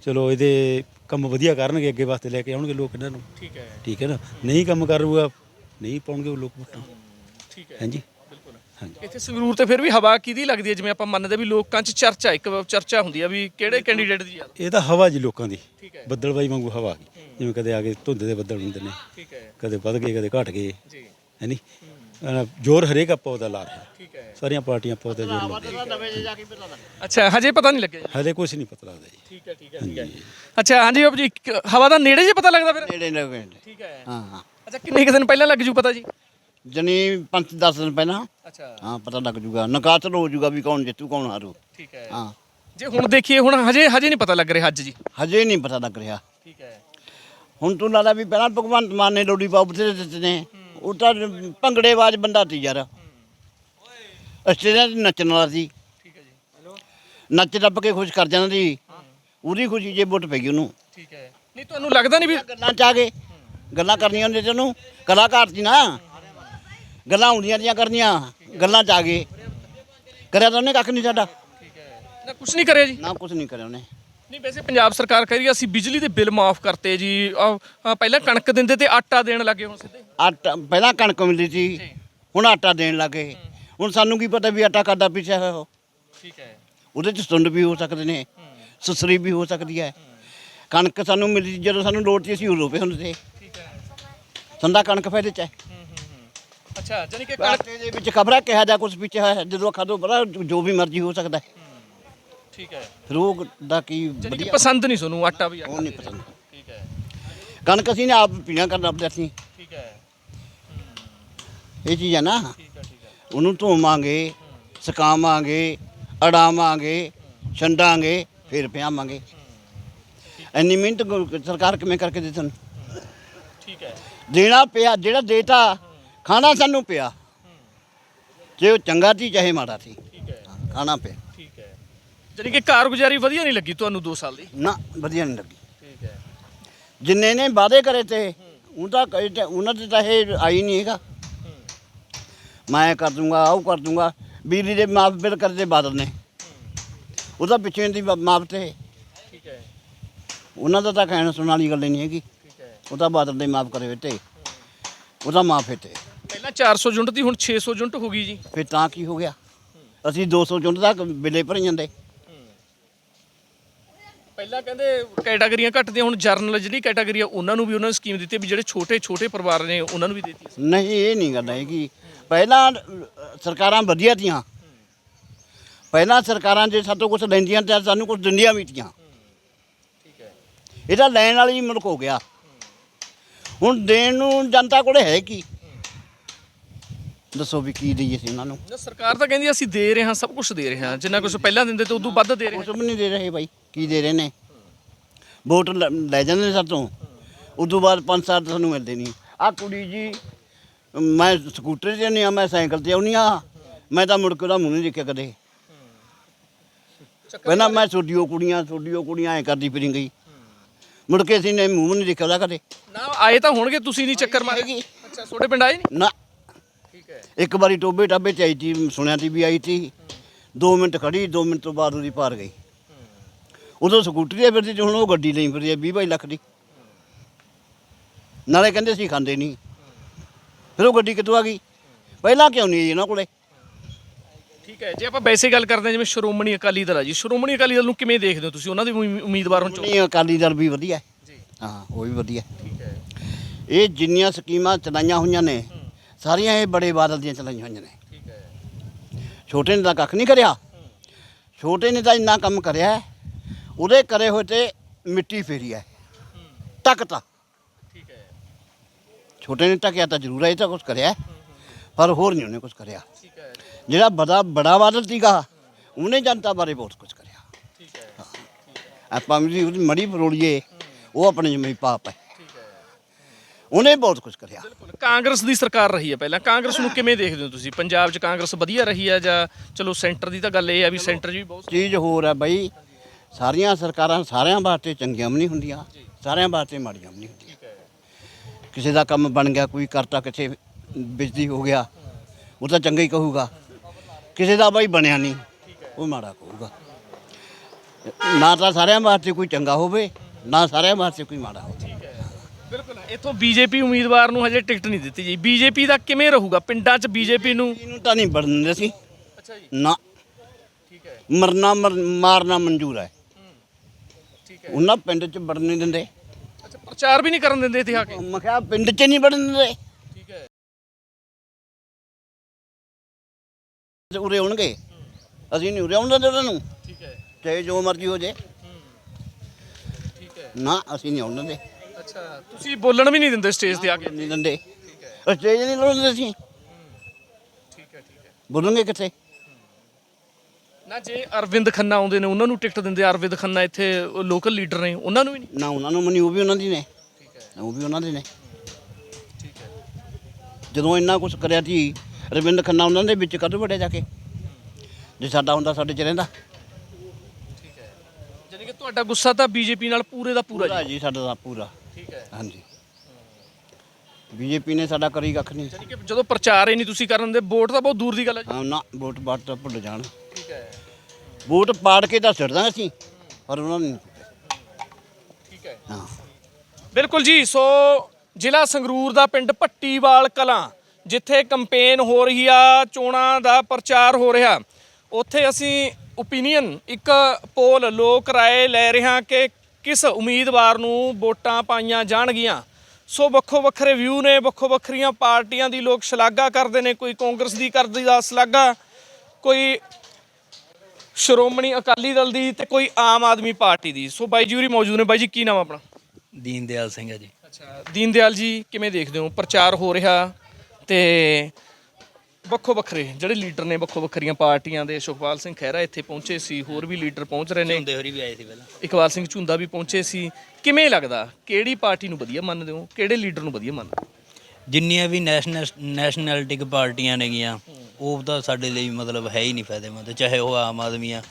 S7: ਚਲੋ ਇਹਦੇ ਕੰਮ ਵਧੀਆ ਕਰਨਗੇ ਅੱਗੇ ਵਾਸਤੇ ਲੈ ਕੇ ਆਉਣਗੇ ਲੋਕ ਇਹਨਾਂ ਨੂੰ।
S3: ਠੀਕ ਹੈ।
S7: ਠੀਕ ਹੈ ਨਾ? ਨਹੀਂ ਕੰਮ ਕਰੂਗਾ ਨਹੀਂ ਪਾਉਣਗੇ ਉਹ ਲੋਕ ਵੋਟਾਂ।
S3: ਠੀਕ ਹੈ।
S7: ਹਾਂਜੀ?
S3: ਇੱਥੇ ਸੰਗਰੂਰ ਤੇ ਫਿਰ ਵੀ ਹਵਾ ਕਿਹਦੀ ਲੱਗਦੀ ਹੈ? ਜਿਵੇਂ ਆਪਾਂ ਮੰਨਦੇ ਵੀ ਲੋਕਾਂ 'ਚ ਚਰਚਾ ਇੱਕ ਚਰਚਾ ਹੁੰਦੀ ਆ ਵੀ ਕਿਹੜੇ ਕੈਂਡੀਡੇਟ ਦੀ ਜ਼ਿਆਦਾ
S7: ਇਹ ਤਾਂ ਹਵਾ ਜੀ ਲੋਕਾਂ ਦੀ।
S3: ਠੀਕ ਹੈ।
S7: ਬੱਦਲਬਾਈ ਵਾਂਗੂ ਹਵਾ ਆ ਗਈ। ਜਿਵੇਂ ਕਦੇ ਆ ਕੇ ਧੁੰਦ ਦੇ ਬੱਦਲ ਹੁੰਦੇ ਨੇ।
S3: ਠੀਕ ਹੈ।
S7: ਕਦੇ ਵੱਧ ਗਏ ਕਦੇ ਘਟ ਗਏ।
S3: ਜੀ।
S7: ਹੈਨੀ ਜ਼ੋਰ ਹਰੇਕ ਆਪਾਂ ਉਹਦਾ ਲਾ ਰਿਹਾ
S3: ਠੀਕ ਹੈ।
S7: ਸਾਰੀਆਂ ਪਾਰਟੀਆਂ ਆਪਾਂ ਉਹਦਾ ਜ਼ੋਰ ਲਾਉਂਦੇ
S3: ਅੱਛਾ ਹਜੇ ਪਤਾ ਨਹੀਂ ਲੱਗਿਆ ਜੀ।
S7: ਹਲੇ ਕੁਝ ਨਹੀਂ ਪਤਾ ਲੱਗਦਾ ਜੀ।
S3: ਠੀਕ ਹੈ ਠੀਕ ਹੈ ਠੀਕ ਹੈ। ਅੱਛਾ ਹਾਂਜੀ ਬਾਬੂ ਜੀ ਹਵਾ ਦਾ ਨੇੜੇ ਜੇ ਪਤਾ ਲੱਗਦਾ ਫਿਰ?
S1: ਨੇੜੇ ਨੇੜੇ।
S3: ਠੀਕ ਹੈ।
S1: ਹਾਂ ਹਾਂ।
S3: ਅੱਛਾ ਕਿੰਨੇ ਕੁ ਦਿਨ ਪਹਿਲਾਂ ਲੱਗ ਜੂ ਪਤਾ ਜੀ?
S1: ਜਨੀ 5-10 ਦਿਨ ਪਹਿਲਾਂ।
S3: ਅੱਛਾ।
S1: ਹਾਂ ਪਤਾ ਲੱਗ ਜੂਗਾ। ਨਕਾਤਲ ਹੋ ਜੂਗਾ ਵੀ ਕੌਣ ਜਿੱਤੂ ਕੌਣ ਹਾਰੂ।
S3: ਠੀਕ ਹੈ।
S1: ਹਾਂ।
S3: ਜੇ ਹੁਣ ਦੇਖੀਏ ਹੁਣ ਹਜੇ ਹਜੇ ਨਹੀਂ ਪਤਾ ਲੱਗ ਰਿਹਾ ਅੱਜ ਜੀ।
S1: ਹਜੇ ਨਹੀਂ ਪਤਾ ਲੱਗ ਰਿਹਾ।
S3: ਠੀਕ ਹੈ।
S1: ਹੁਣ ਤੂੰ ਲਾਲਾ ਵੀ ਪਹਿਲਾਂ ਭਗਵੰਤ ਮਾਨ ਨੇ ਲੋੜੀ ਪਾਉ ਬਥੇਰੇ ਦਿੱਤੇ ਨੇ। ਉਹ ਤਾਂ ਭੰਗੜੇਬਾਜ਼ ਬੰਦਾ ਸੀ ਯਾਰ। ਆਸਟ੍ਰੇਲੀਆ 'ਚ ਨੱਚਣ ਵਾਲਾ ਸੀ।
S3: ਠੀਕ ਹੈ ਜੀ।
S1: ਨੱਚ ਟੱਪ ਕੇ ਖੁਸ਼ ਕਰ ਜਾਂਦਾ ਸੀ। ਉਹਦੀ ਖੁਸ਼ੀ ਜੇ ਵੋਟ ਪੈ ਗਈ ਉਹਨੂੰ।
S3: ਠੀਕ ਹੈ। ਨਹੀਂ ਤੁਹਾਨੂੰ ਲੱਗਦਾ ਨਹੀਂ ਵੀ
S1: ਗੱਲਾਂ ਚ ਆ ਗਏ। ਗੱਲਾਂ ਕਰਨੀਆਂ ਹੁੰਦੀਆਂ ਤੈਨੂੰ ਕਲਾਕਾਰ ਸੀ ਨਾ। ਗੱਲਾਂ ਹੁੰਦੀਆਂ ਦੀਆਂ ਕਰਨੀਆਂ ਗੱਲਾਂ ਚ ਆ ਗਏ। ਕਰਿਆ ਤਾਂ ਉਹਨੇ ਕੱਖ ਨਹੀਂ ਸਾਡਾ।
S3: ਨਾ ਕੁਝ ਨਹੀਂ ਕਰਿਆ ਜੀ।
S1: ਨਾ ਕੁਝ ਨਹੀਂ ਕਰਿਆ ਉਹਨੇ।
S3: ਨਹੀਂ ਵੈਸੇ ਪੰਜਾਬ ਸਰਕਾਰ ਕਹਿ ਰਹੀ ਅਸੀਂ ਬਿਜਲੀ ਦੇ ਬਿੱਲ ਮਾਫ ਕਰਤੇ ਜੀ। ਆਹ, ਆਹ ਪਹਿਲਾਂ ਕਣਕ ਦਿੰਦੇ ਤੇ ਆਟਾ ਦੇਣ ਲੱਗੇ ਹੁਣ ਸਿੱਧੇ।
S1: ਆਟਾ ਪਹਿਲਾਂ ਕਣਕ ਮਿਲਦੀ ਸੀ ਹੁਣ ਆਟਾ ਦੇਣ ਲੱਗੇ। ਹੁਣ ਸਾਨੂੰ ਕੀ ਪਤਾ ਵੀ ਆਟਾ ਕਾਦਾ ਪਿੱਛੇ ਹੈ ਉਹ।
S3: ਠੀਕ ਹੈ।
S1: ਉਹਦੇ ਚ ਸੁੰਡ ਵੀ ਹੋ ਸਕਦੇ ਨੇ ਸੁਸਰੀ ਵੀ ਹੋ ਸਕਦੀ ਹੈ। ਕਣਕ ਸਾਨੂੰ ਮਿਲਦੀ ਜਦੋਂ ਸਾਨੂੰ ਲੋੜ ਸੀ ਅਸੀਂ ਉਦੋਂ ਪਏ ਹੁੰਦੇ ਸੀ।
S3: ਠੀਕ ਹੈ।
S1: ਸੰਦਾ ਕਣਕ ਫਾਇਦੇ ਚ ਹੈ।
S3: ਅੱਛਾ ਜਾਨੀ ਕਿ ਕਣਕ
S1: ਕਣਕ ਦੇ ਵਿੱਚ ਖਬਰਾਂ ਕਿਹਾ ਜਾ ਕੁਝ ਪਿੱਛੇ ਹੈ ਜਦੋਂ ਅੱਖਾਂ ਤੋਂ ਬੜਾ ਜੋ ਵੀ ਮਰਜ਼ੀ ਹੋ ਸਕਦਾ ਹੈ।
S3: ਠੀਕ ਹੈ।
S1: ਫਿਰ ਉਹ ਦਾ ਕੀ
S3: ਜਾਨੀ ਕਿ
S1: ਵਧੀਆ
S3: ਪਸੰਦ ਨਹੀਂ ਤੁਹਾਨੂੰ ਆਟਾ ਵੀ
S1: ਉਹ ਨਹੀਂ ਪਸੰਦ।
S3: ਠੀਕ ਹੈ।
S1: ਕਣਕ ਅਸੀਂ ਨੇ ਆਪ ਪੀਣਾ ਕਰਨਾ ਆਪਣੇ ਅਸੀਂ
S3: ਠੀਕ ਹੈ।
S1: ਇਹ ਚੀਜ਼ ਹੈ ਨਾ।
S3: ਠੀਕ ਹੈ ਠੀਕ ਹੈ।
S1: ਉਹਨੂੰ ਧੋਵਾਂਗੇ ਸੁਕਾਵਾਂਗੇ ਅੜਾਵਾਂਗੇ ਛੰਡਾਂਗੇ ਫਿਰ ਪਿਆਵਾਂਗੇ। ਇੰਨੀ ਮਿਹਨਤ ਸਰਕਾਰ ਕਿਵੇਂ ਕਰਕੇ ਦੇ ਤੁਹਾਨੂੰ?
S3: ਠੀਕ ਹੈ।
S1: ਦੇਣਾ ਪਿਆ ਜਿਹੜਾ ਦੇਤਾ ਖਾਣਾ ਸਾਨੂੰ ਪਿਆ। ਜੇ ਉਹ ਚੰਗਾ ਸੀ ਚਾਹੇ ਮਾੜਾ ਸੀ।
S3: ਠੀਕ ਹੈ।
S1: ਖਾਣਾ ਪਿਆ।
S3: ਠੀਕ ਹੈ। ਜਾਨੀ ਕਿ ਕਾਰਗੁਜ਼ਾਰੀ ਵਧੀਆ ਨਹੀਂ ਲੱਗੀ ਤੁਹਾਨੂੰ 2 ਸਾਲ ਦੀ?
S1: ਨਾ ਵਧੀਆ ਨਹੀਂ ਲੱਗੀ।
S3: ਠੀਕ ਹੈ।
S1: ਜਿੰਨੇ ਨੇ ਵਾਅਦੇ ਕਰੇ ਤੇ ਉਹ ਤਾਂ ਕਹੇ ਤੇ ਉਹਨਾਂ ਦੇ ਤਾਂ ਇਹ ਆਈ ਨਹੀਂ ਹੈਗਾ। ਮੈਂ ਕਰ ਦੂੰਗਾ ਆਹ ਕਰ ਦੂੰਗਾ। ਬਿਜਲੀ ਦੇ ਮਾਫ ਬਿੱਲ ਕਰਦੇ ਬਾਦਲ ਨੇ। ਉਹਦਾ ਪਿੱਛੇ ਦੀ ਮਾਫ ਤੇ।
S3: ਠੀਕ ਹੈ।
S1: ਉਹਨਾਂ ਦਾ ਤਾਂ ਕਹਿਣ ਸੁਣਨ ਵਾਲੀ ਗੱਲ ਹੀ ਨਹੀਂ ਹੈਗੀ।
S3: ਠੀਕ ਹੈ।
S1: ਉਹ ਤਾਂ ਬਾਦਲ ਦੇ ਮਾਫ ਕਰੇ ਤੇ। ਉਹਦਾ ਮਾਫ ਹੈ ਤੇ।
S3: ਪਹਿਲਾਂ 400 ਯੂਨਿਟ ਦੀ ਹੁਣ 600 ਯੂਨਿਟ ਹੋ ਗਈ ਜੀ।
S1: ਫਿਰ ਤਾਂ ਕੀ ਹੋ ਗਿਆ? ਅਸੀਂ 200 ਚੁੰਡ ਤੱਕ ਬਿੱਲੇ ਭਰ ਜਾਂਦੇ।
S3: ਪਹਿਲਾਂ ਕਹਿੰਦੇ ਕੈਟਾਗਰੀਆਂ ਘਟਦੀਆਂ ਹੁਣ ਜਰਨਲ ਜਿਹੜੀ ਕੈਟਾਗਰੀ ਆ ਉਹਨਾਂ ਨੂੰ ਵੀ ਉਹਨਾਂ ਨੇ ਸਕੀਮ ਦਿੱਤੀ ਵੀ ਜਿਹੜੇ ਛੋਟੇ ਛੋਟੇ ਪਰਿਵਾਰ ਨੇ ਉਹਨਾਂ ਨੂੰ ਵੀ ਦਿੱਤੀ
S1: ਨਹੀਂ ਇਹ ਨਹੀਂ ਗੱਲ ਹੈਗੀ। ਪਹਿਲਾਂ ਸਰਕਾਰਾਂ ਵਧੀਆ ਤੀਆਂ। ਪਹਿਲਾਂ ਸਰਕਾਰਾਂ ਜੇ ਸਾਤੋਂ ਕੁਝ ਲੈਂਦੀਆਂ ਤੇ ਸਾਨੂੰ ਕੁਝ ਦਿੰਦੀਆਂ ਵੀ ਤੀਆਂ।
S3: ਠੀਕ ਹੈ।
S1: ਇਹਦਾ ਲੈਣ ਵਾਲੀ ਮੁਲਕ ਹੋ ਗਿਆ। ਹੁਣ ਦੇਣ ਨੂੰ ਜਨਤਾ ਕੋਲੇ ਹੈ ਕੀ? ਦੱਸੋ ਵੀ ਕੀ ਦਈਏ ਸੀ ਉਹਨਾਂ ਨੂੰ।
S3: ਨਾ ਸਰਕਾਰ ਤਾਂ ਕਹਿੰਦੀ ਅਸੀਂ ਦੇ ਰਹੇ ਹਾਂ ਸਭ ਕੁਝ ਦੇ ਰਹੇ ਹਾਂ। ਜਿੰਨਾ ਕੁਝ ਪਹਿਲਾਂ ਦਿੰਦੇ ਤੇ ਉਦੋਂ ਵੱਧ ਦੇ ਰਹੇ
S1: ਕੁਝ ਵੀ ਨਹੀਂ ਦੇ ਰਹੇ ਬਾਈ ਕੀ ਦੇ ਰਹੇ ਨੇ? ਵੋਟ ਲੈ ਲੈ ਜਾਂਦੇ ਨੇ ਸਾਤੋਂ ਉਦੋਂ ਬਾਅਦ ਪੰਜ ਸਾਲ ਸਾਨੂੰ ਮਿਲਦੇ ਨਹੀਂ। ਆ ਕੁੜੀ ਜੀ ਮੈਂ ਸਕੂਟਰ ਤੇ ਨਹੀਂ ਆ ਮੈਂ ਸਾਈਕਲ ਤੇ ਆਉਣੀ ਆ ਮੈਂ ਤਾਂ ਮੁੜ ਕੇ ਉਹਦਾ ਮੂੰਹ ਨਹੀਂ ਦੇਖਿਆ ਕਦੇ। ਪਹਿਲਾਂ ਮੈਂ ਛੋਡੀਓ ਕੁੜੀਆਂ ਛੋਡੀਓ ਕੁੜੀਆਂ ਐ ਕਰਦੀ ਫਿਰੀ ਗਈ। ਮੁੜ ਕੇ ਅਸੀਂ ਨੇ ਮੂੰਹ ਨਹੀਂ ਦੇਖਿਆ ਉਹਦਾ ਕਦੇ।
S3: ਨਾ ਆਏ ਤਾਂ ਹੋਣਗੇ ਤੁਸੀਂ ਨਹੀਂ ਚੱਕਰ ਮਾਰੇ ਅੱਛਾ ਛੋਟੇ ਪਿੰਡ ਆਏ ਨਹੀਂ
S1: ਨਾ।
S3: ਹੈ
S1: ਇੱਕ ਵਾਰੀ ਟੋਬੇ ਟਾਬੇ ਚ ਆਈ ਸੀ ਸੁਣਿਆ ਤੀ ਵੀ ਆਈ ਸੀ 2 ਮਿੰਟ ਖੜੀ 2 ਮਿੰਟ ਤੋਂ ਬਾਅਦ ਉਹਦੀ ਪਾਰ ਗਈ। ਉਦੋਂ ਸਕੂਟਰੀ ਤੇ ਫਿਰਦੀ ਸੀ ਹੁਣ ਉਹ ਗੱਡੀ ਲਈ ਫਿਰਦੀ ਹੈ 20 ਬਾਈ ਲੱਖ ਦੀ। ਨਾਲੇ ਕਹਿੰਦੇ ਸੀ ਖਾਂਦੇ ਨਹੀਂ। ਫਿਰ ਉਹ ਗੱਡੀ ਕਿੱਥੋਂ ਆ ਗਈ? ਪਹਿਲਾਂ ਕਿਉਂ ਨਹੀਂ ਆਈ ਇਹਨਾਂ ਕੋਲੇ?
S3: ਠੀਕ ਹੈ ਜੇ ਆਪਾਂ ਵੈਸੇ ਗੱਲ ਕਰਦੇ ਹਾਂ ਜਿਵੇਂ ਸ਼੍ਰੋਮਣੀ ਅਕਾਲੀ ਦਲ ਆ ਜੀ ਸ਼੍ਰੋਮਣੀ ਅਕਾਲੀ ਦਲ ਨੂੰ ਕਿਵੇਂ ਦੇਖਦੇ ਹੋ ਤੁਸੀਂ? ਉਹਨਾਂ ਦੇ ਉਮੀ- ਉਮੀਦਵਾਰ ਹੁਣ ਚੁਣ
S1: ਨਹੀਂ ਅਕਾਲੀ ਦਲ ਵੀ ਵਧੀਆ ਹੈ। ਹਾਂ ਉਹ ਵੀ ਵਧੀਆ ਠੀਕ ਹੈ। ਇਹ ਜਿੰਨੀਆਂ ਸਕੀਮਾਂ ਚਲਾਈਆਂ ਹੋਈਆਂ ਨੇ ਸਾਰੀਆਂ ਇਹ ਬੜੇ ਬਾਦਲ ਦੀਆਂ ਚਲਾਈਆਂ ਹੋਈਆਂ ਨੇ। ਠੀਕ ਹੈ ਛੋਟੇ ਨੇ ਤਾਂ ਕੱਖ ਨਹੀਂ ਕਰਿਆ। ਛੋਟੇ ਨੇ ਤਾਂ ਇੰਨਾ ਕੰਮ ਕਰਿਆ ਉਹਦੇ ਕਰੇ ਹੋਏ ਤੇ ਮਿੱਟੀ ਫੇਰੀ ਹੈ। ਟਕਤਾ
S3: ਠੀਕ ਹੈ
S1: ਛੋਟੇ ਨੇ ਟਕਿਆ ਤਾਂ ਜ਼ਰੂਰ ਹੈ, ਇਹ ਤਾਂ ਕੁਝ ਕਰਿਆ ਪਰ ਹੋਰ ਨਹੀਂ ਉਹਨੇ ਕੁਝ ਕਰਿਆ।
S3: ਠੀਕ ਹੈ
S1: ਜਿਹੜਾ ਬੜਾ ਬੜਾ ਬਾਦਲ ਸੀਗਾ, ਉਹਨੇ ਜਨਤਾ ਬਾਰੇ ਬਹੁਤ ਕੁਝ ਕਰਿਆ।
S3: ਠੀਕ ਹੈ।
S1: ਆਪਾਂ ਵੀ ਉਹਦੀ ਮੜੀ ਪਰੋੜੀਏ ਉਹ ਆਪਣੇ ਜਿੰਮੇ ਪਾਪ ਹੈ। ਉਹਨੇ ਬਹੁਤ ਕੁਝ ਕਰਿਆ।
S3: ਕਾਂਗਰਸ ਦੀ ਸਰਕਾਰ ਰਹੀ ਹੈ ਪਹਿਲਾਂ। ਕਾਂਗਰਸ ਨੂੰ ਕਿਵੇਂ ਦੇਖਦੇ ਹੋ ਤੁਸੀਂ? ਪੰਜਾਬ 'ਚ ਕਾਂਗਰਸ ਵਧੀਆ ਰਹੀ ਹੈ ਜਾਂ ਚਲੋ ਸੈਂਟਰ ਦੀ ਤਾਂ ਗੱਲ ਇਹ ਆ ਵੀ ਸੈਂਟਰ 'ਚ ਵੀ ਬਹੁਤ
S1: ਚੀਜ਼ ਹੋਰ ਹੈ ਬਈ ਸਾਰੀਆਂ ਸਰਕਾਰਾਂ ਸਾਰਿਆਂ ਵਾਸਤੇ ਚੰਗੀਆਂ ਵੀ ਨਹੀਂ ਹੁੰਦੀਆਂ ਸਾਰਿਆਂ ਵਾਸਤੇ ਮਾੜੀਆਂ ਵੀ ਨਹੀਂ ਹੁੰਦੀਆਂ। ਕਿਸੇ ਦਾ ਕੰਮ ਬਣ ਗਿਆ ਕੋਈ ਕਰਤਾ ਕਿਸੇ ਬਿਜਲੀ ਹੋ ਗਿਆ ਉਹ ਤਾਂ ਚੰਗਾ ਹੀ ਕਹੂਗਾ। ਕਿਸੇ ਦਾ ਬਈ ਬਣਿਆ ਨਹੀਂ ਉਹ ਮਾੜਾ ਕਹੂਗਾ। ਨਾ ਤਾਂ ਸਾਰਿਆਂ ਵਾਸਤੇ ਕੋਈ ਚੰਗਾ ਹੋਵੇ ਨਾ ਸਾਰਿਆਂ ਵਾਸਤੇ ਕੋਈ ਮਾੜਾ ਹੋਵੇ।
S3: ਬਿਲਕੁਲ ਇੱਥੋਂ ਬੀਜੇਪੀ ਉਮੀਦਵਾਰ ਨੂੰ ਹਜੇ ਟਿਕਟ ਨਹੀਂ ਦਿੱਤੀ ਜੀ ਬੀਜੇਪੀ ਦਾ ਕਿਵੇਂ ਰਹੂਗਾ? ਪਿੰਡਾਂ 'ਚ ਬੀਜੇਪੀ ਨੂੰ
S1: ਇਹਨੂੰ ਤਾਂ ਨਹੀਂ ਬਣਨ ਦਿੰਦੇ ਸੀ
S3: ਅੱਛਾ ਜੀ।
S1: ਨਾ।
S3: ਠੀਕ ਹੈ।
S1: ਮਰਨਾ ਮਰ- ਮਾਰਨਾ ਮਨਜ਼ੂਰ ਹੈ।
S3: ਠੀਕ ਹੈ।
S1: ਉਹਨਾਂ ਪਿੰਡ 'ਚ ਵੜਨ ਨਹੀਂ ਦਿੰਦੇ।
S3: ਅੱਛਾ ਪ੍ਰਚਾਰ ਵੀ ਨਹੀਂ ਕਰਨ ਦਿੰਦੇ ਇੱਥੇ ਆ ਕੇ?
S1: ਮੈਂ ਕਿਹਾ ਪਿੰਡ 'ਚ ਨਹੀਂ ਵੜਨ ਦਿੰਦੇ।
S3: ਠੀਕ ਹੈ।
S1: ਤੇ ਉਰੇ ਆਉਣਗੇ। ਅਸੀਂ ਨਹੀਂ ਉਰੇ ਆਉਣ ਦਿੰਦੇ ਉਹਨਾਂ ਨੂੰ।
S3: ਠੀਕ ਹੈ।
S1: ਚਾਹੇ ਜੋ ਮਰਜ਼ੀ ਹੋ ਜੇ
S3: ਠੀਕ ਹੈ।
S1: ਨਾ ਅਸੀਂ ਨਹੀਂ ਆਉਣ ਦਿੰਦੇ।
S3: ਅੱਛਾ ਤੁਸੀਂ ਬੋਲਣ ਵੀ ਨਹੀਂ ਦਿੰਦੇ ਸਟੇਜ ਤੇ ਆ ਕੇ?
S1: ਨਹੀਂ ਦਿੰਦੇ। ਸਟੇਜ ਨਹੀਂ ਲਾਉਂਦੇ ਅਸੀਂ।
S3: ਠੀਕ ਹੈ ਠੀਕ ਹੈ।
S1: ਬੋਲੂਗੇ ਕਿੱਥੇ?
S3: ਨਾ ਜੇ ਅਰਵਿੰਦ ਖੰਨਾ ਆਉਂਦੇ ਨੇ ਉਹਨਾਂ ਨੂੰ ਟਿਕਟ ਦਿੰਦੇ ਅਰਵਿੰਦ ਖੰਨਾ ਇੱਥੇ ਲੋਕਲ ਲੀਡਰ ਨੇ ਉਹਨਾਂ ਨੂੰ ਵੀ ਨਹੀਂ?
S1: ਨਾ ਉਹਨਾਂ ਨੂੰ ਮਨੀ ਉਹ ਵੀ ਉਹਨਾਂ ਦੀ ਨੇ। ਉਹ ਵੀ ਉਹਨਾਂ ਦੇ ਨੇ। ਜਦੋਂ ਇੰਨਾ ਕੁਝ ਕਰਿਆ ਸੀ ਰਵਿੰਦ ਖੰਨਾ ਉਹਨਾਂ ਦੇ ਵਿੱਚ ਕਦ ਵੜਿਆ ਜਾ ਕੇ। ਜੇ ਸਾਡਾ ਹੁੰਦਾ ਸਾਡੇ ਚ ਰਹਿੰਦਾ।
S3: ਜਾਨੀ ਕਿ ਤੁਹਾਡਾ ਗੁੱਸਾ ਤਾਂ ਬੀਜੇਪੀ ਨਾਲ ਪੂਰੇ ਦਾ ਪੂਰਾ
S1: ਪੂਰਾ
S3: ਜੀ।
S1: ਜੀ ਸਾਡਾ ਦਾ ਪੂਰਾ।
S3: ਠੀਕ ਹੈ।
S1: ਹਾਂਜੀ। ਬੀਜੇਪੀ ਨੇ ਸਾਡਾ ਕਰੀ ਕੱਖ ਨਹੀਂ।
S3: ਕਿ ਜਦੋਂ ਪ੍ਰਚਾਰ ਹੀ ਨਹੀਂ ਤੁਸੀਂ ਕਰਨ ਦੇ ਵੋਟ ਤਾਂ ਬਹੁਤ ਦੂਰ ਦੀ ਗੱਲ ਹੈ ਜੀ।
S1: ਹਾਂ ਨਾ ਵੋਟ ਬਾਟ ਤਾਂ ਭੁੱਲ ਜਾਣ।
S3: ਠੀਕ ਹੈ।
S1: ਵੋਟ ਪਾੜ ਕੇ ਤਾਂ ਛੱਡਦਾ ਅਸੀਂ ਪਰ ਉਹਨਾਂ ਨੇ ਨਹੀਂ।
S3: ਠੀਕ ਹੈ।
S1: ਹਾਂ।
S3: ਬਿਲਕੁਲ ਜੀ ਸੋ ਜ਼ਿਲ੍ਹਾ ਸੰਗਰੂਰ ਦਾ ਪਿੰਡ ਭੱਟੀਵਾਲ ਕਲਾਂ ਜਿੱਥੇ ਕੰਪੇਨ ਹੋ ਰਹੀ ਆ ਚੋਣਾਂ ਦਾ ਪ੍ਰਚਾਰ ਹੋ ਰਿਹਾ। ਉੱਥੇ ਅਸੀਂ ਓਪੀਨੀਅਨ ਇੱਕ ਪੋਲ ਲੋਕ ਰਾਏ ਲੈ ਰਹੇ ਹਾਂ ਕਿ ਕਿਸ ਉਮੀਦਵਾਰ ਨੂੰ ਵੋਟਾਂ ਪਾਈਆਂ ਜਾਣਗੀਆਂ? ਸੋ ਵੱਖੋ ਵੱਖਰੇ ਵਿਊ ਨੇ ਵੱਖੋ ਵੱਖਰੀਆਂ ਪਾਰਟੀਆਂ ਦੀ ਲੋਕ ਸ਼ਲਾਘਾ ਕਰਦੇ ਨੇ। ਕੋਈ ਕਾਂਗਰਸ ਦੀ ਕਰਦੀ ਦਾ ਸ਼ਲਾਘਾ ਕੋਈ ਸ਼੍ਰੋਮਣੀ ਅਕਾਲੀ ਦਲ ਦੀ ਤੇ ਕੋਈ ਆਮ ਆਦਮੀ ਪਾਰਟੀ ਦੀ। ਸੋ ਬਾਈ ਜੀ ਹੋਰੀ ਮੌਜੂਦ ਨੇ। ਬਾਈ ਜੀ ਕੀ ਨਾਮ ਆਪਣਾ?
S4: ਦੀਨ ਦਿਆਲ ਸਿੰਘ ਹੈ ਜੀ।
S3: ਅੱਛਾ ਦੀਨਦਿਆਲ ਜੀ ਕਿਵੇਂ ਦੇਖਦੇ ਹੋ? ਪ੍ਰਚਾਰ ਹੋ ਰਿਹਾ ਤੇ ਵੱਖੋ ਵੱਖਰੇ ਜਿਹੜੇ ਲੀਡਰ ਨੇ ਵੱਖੋ ਵੱਖਰੀਆਂ ਪਾਰਟੀਆਂ ਦੇ ਸੁਖਪਾਲ ਸਿੰਘ ਖਹਿਰਾ ਇੱਥੇ ਪਹੁੰਚੇ ਸੀ ਹੋਰ ਵੀ ਲੀਡਰ ਪਹੁੰਚ ਰਹੇ ਨੇ।
S4: ਹੁੰਦੇ ਹੋਰੀ ਵੀ ਆਏ ਸੀ ਪਹਿਲਾਂ।
S3: ਇਕਬਾਲ ਸਿੰਘ ਝੁੰਦਾ ਵੀ ਪਹੁੰਚੇ ਸੀ। ਕਿਵੇਂ ਲੱਗਦਾ? ਕਿਹੜੀ ਪਾਰਟੀ ਨੂੰ ਵਧੀਆ ਮੰਨਦੇ ਹੋ? ਕਿਹੜੇ ਲੀਡਰ ਨੂੰ ਵਧੀਆ ਮੰਨਦੇ ਹੋ?
S4: ਜਿੰਨੀਆਂ ਵੀ ਨੈਸ਼ਨਲ ਨੈਸ਼ਨੈਲਿਟਿਕ ਪਾਰਟੀਆਂ ਨੇਗੀਆਂ ਉਹ ਤਾਂ ਸਾਡੇ ਲਈ ਮਤਲਬ ਹੈ ਹੀ ਨਹੀਂ ਫਾਇਦੇਮੰਦ ਚਾਹੇ ਉਹ ਆਮ ਆਦਮੀ ਆ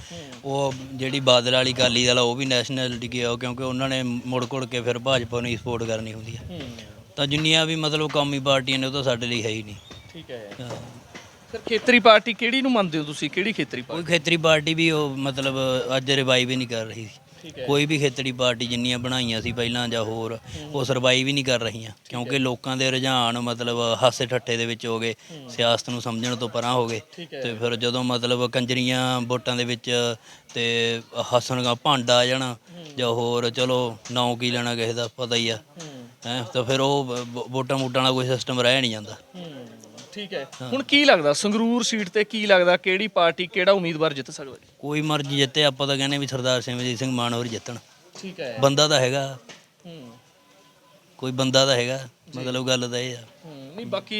S4: ਉਹ ਜਿਹੜੀ ਬਾਦਲ ਵਾਲੀ ਅਕਾਲੀ ਦਲ ਆ ਉਹ ਵੀ ਨੈਸ਼ਨੈਲਿਟੀ ਆ ਕਿਉਂਕਿ ਉਹਨਾਂ ਨੇ ਮੁੜ ਕੁੜ ਕੇ ਫਿਰ ਭਾਜਪਾ ਨੂੰ ਸਪੋਰਟ ਕਰਨੀ ਹੁੰਦੀ ਆ। ਤਾਂ ਜਿੰਨੀਆਂ ਵੀ ਮਤਲਬ ਕੌਮੀ ਪਾਰਟੀਆਂ ਨੇ ਉਹ ਤਾਂ ਸਾਡੇ ਲਈ ਹੈ ਹੀ ਨਹੀਂ।
S3: ਠੀਕ ਹੈ।
S4: ਹਾਂ।
S3: ਫਿਰ ਖੇਤਰੀ ਪਾਰਟੀ ਕਿਹੜੀ ਨੂੰ ਮੰਨਦੇ ਹੋ ਤੁਸੀਂ? ਕਿਹੜੀ ਖੇਤਰੀ ਪਾਰਟੀ?
S4: ਕੋਈ ਖੇਤਰੀ ਪਾਰਟੀ ਵੀ ਉਹ ਮਤਲਬ ਅੱਜ ਰਿਵਾਈਵ ਹੀ ਨਹੀਂ ਕਰ ਰਹੀ ਕੋਈ ਵੀ ਖੇਤਰੀ ਪਾਰਟੀ ਜਿੰਨੀਆਂ ਬਣਾਈਆਂ ਸੀ ਪਹਿਲਾਂ ਜਾਂ ਹੋਰ ਉਹ ਸਰਵਾਈਵ ਹੀ ਨਹੀਂ ਕਰ ਰਹੀਆਂ। ਕਿਉਂਕਿ ਲੋਕਾਂ ਦੇ ਰੁਝਾਨ ਮਤਲਬ ਹਾਸੇ ਠੱਠੇ ਦੇ ਵਿੱਚ ਹੋ ਗਏ। ਸਿਆਸਤ ਨੂੰ ਸਮਝਣ ਤੋਂ ਪਰਾਂ ਹੋ ਗਏ। ਤੇ ਫਿਰ ਜਦੋਂ ਮਤਲਬ ਕੰਜਰੀਆਂ ਵੋਟਾਂ ਦੇ ਵਿੱਚ ਤੇ ਹੱਸਣਗਾ ਭਾਂਡਾ ਆ ਜਾਣਾ ਜਾਂ ਹੋਰ ਚਲੋ ਨਾਂ ਕੀ ਲੈਣਾ ਕਿਸੇ ਦਾ ਪਤਾ ਹੀ ਆ। ਹੈ। ਤਾਂ ਫਿਰ ਉਹ ਵ- ਵ- ਵੋਟਾਂ ਵੋਟਾਂ ਵਾਲਾ ਕੋਈ ਸਿਸਟਮ ਰਹਿ ਨਹੀਂ ਜਾਂਦਾ।
S3: ਠੀਕ ਹੈ। ਹੁਣ ਕੀ ਲੱਗਦਾ ਸੰਗਰੂਰ ਸੀਟ ਤੇ ਕੀ ਲੱਗਦਾ ਕਿਹੜੀ ਪਾਰਟੀ ਕਿਹੜਾ ਉਮੀਦਵਾਰ ਜਿੱਤ ਸਕਦਾ ਜੀ?
S4: ਕੋਈ ਮਰਜ਼ੀ ਜਿੱਤੇ ਆਪਾਂ ਤਾਂ ਕਹਿੰਦੇ ਵੀ ਸਰਦਾਰ ਸਿਮਰਜੀਤ ਸਿੰਘ ਮਾਨ ਹੋਰ ਜਿੱਤਣ।
S3: ਠੀਕ ਹੈ।
S4: ਬੰਦਾ ਤਾਂ ਹੈਗਾ।
S3: ਹੂੰ।
S4: ਕੋਈ ਬੰਦਾ ਤਾਂ ਹੈਗਾ। ਮਤਲਬ ਗੱਲ ਤਾਂ ਇਹ ਆ।
S3: ਨਹੀਂ ਬਾਕੀ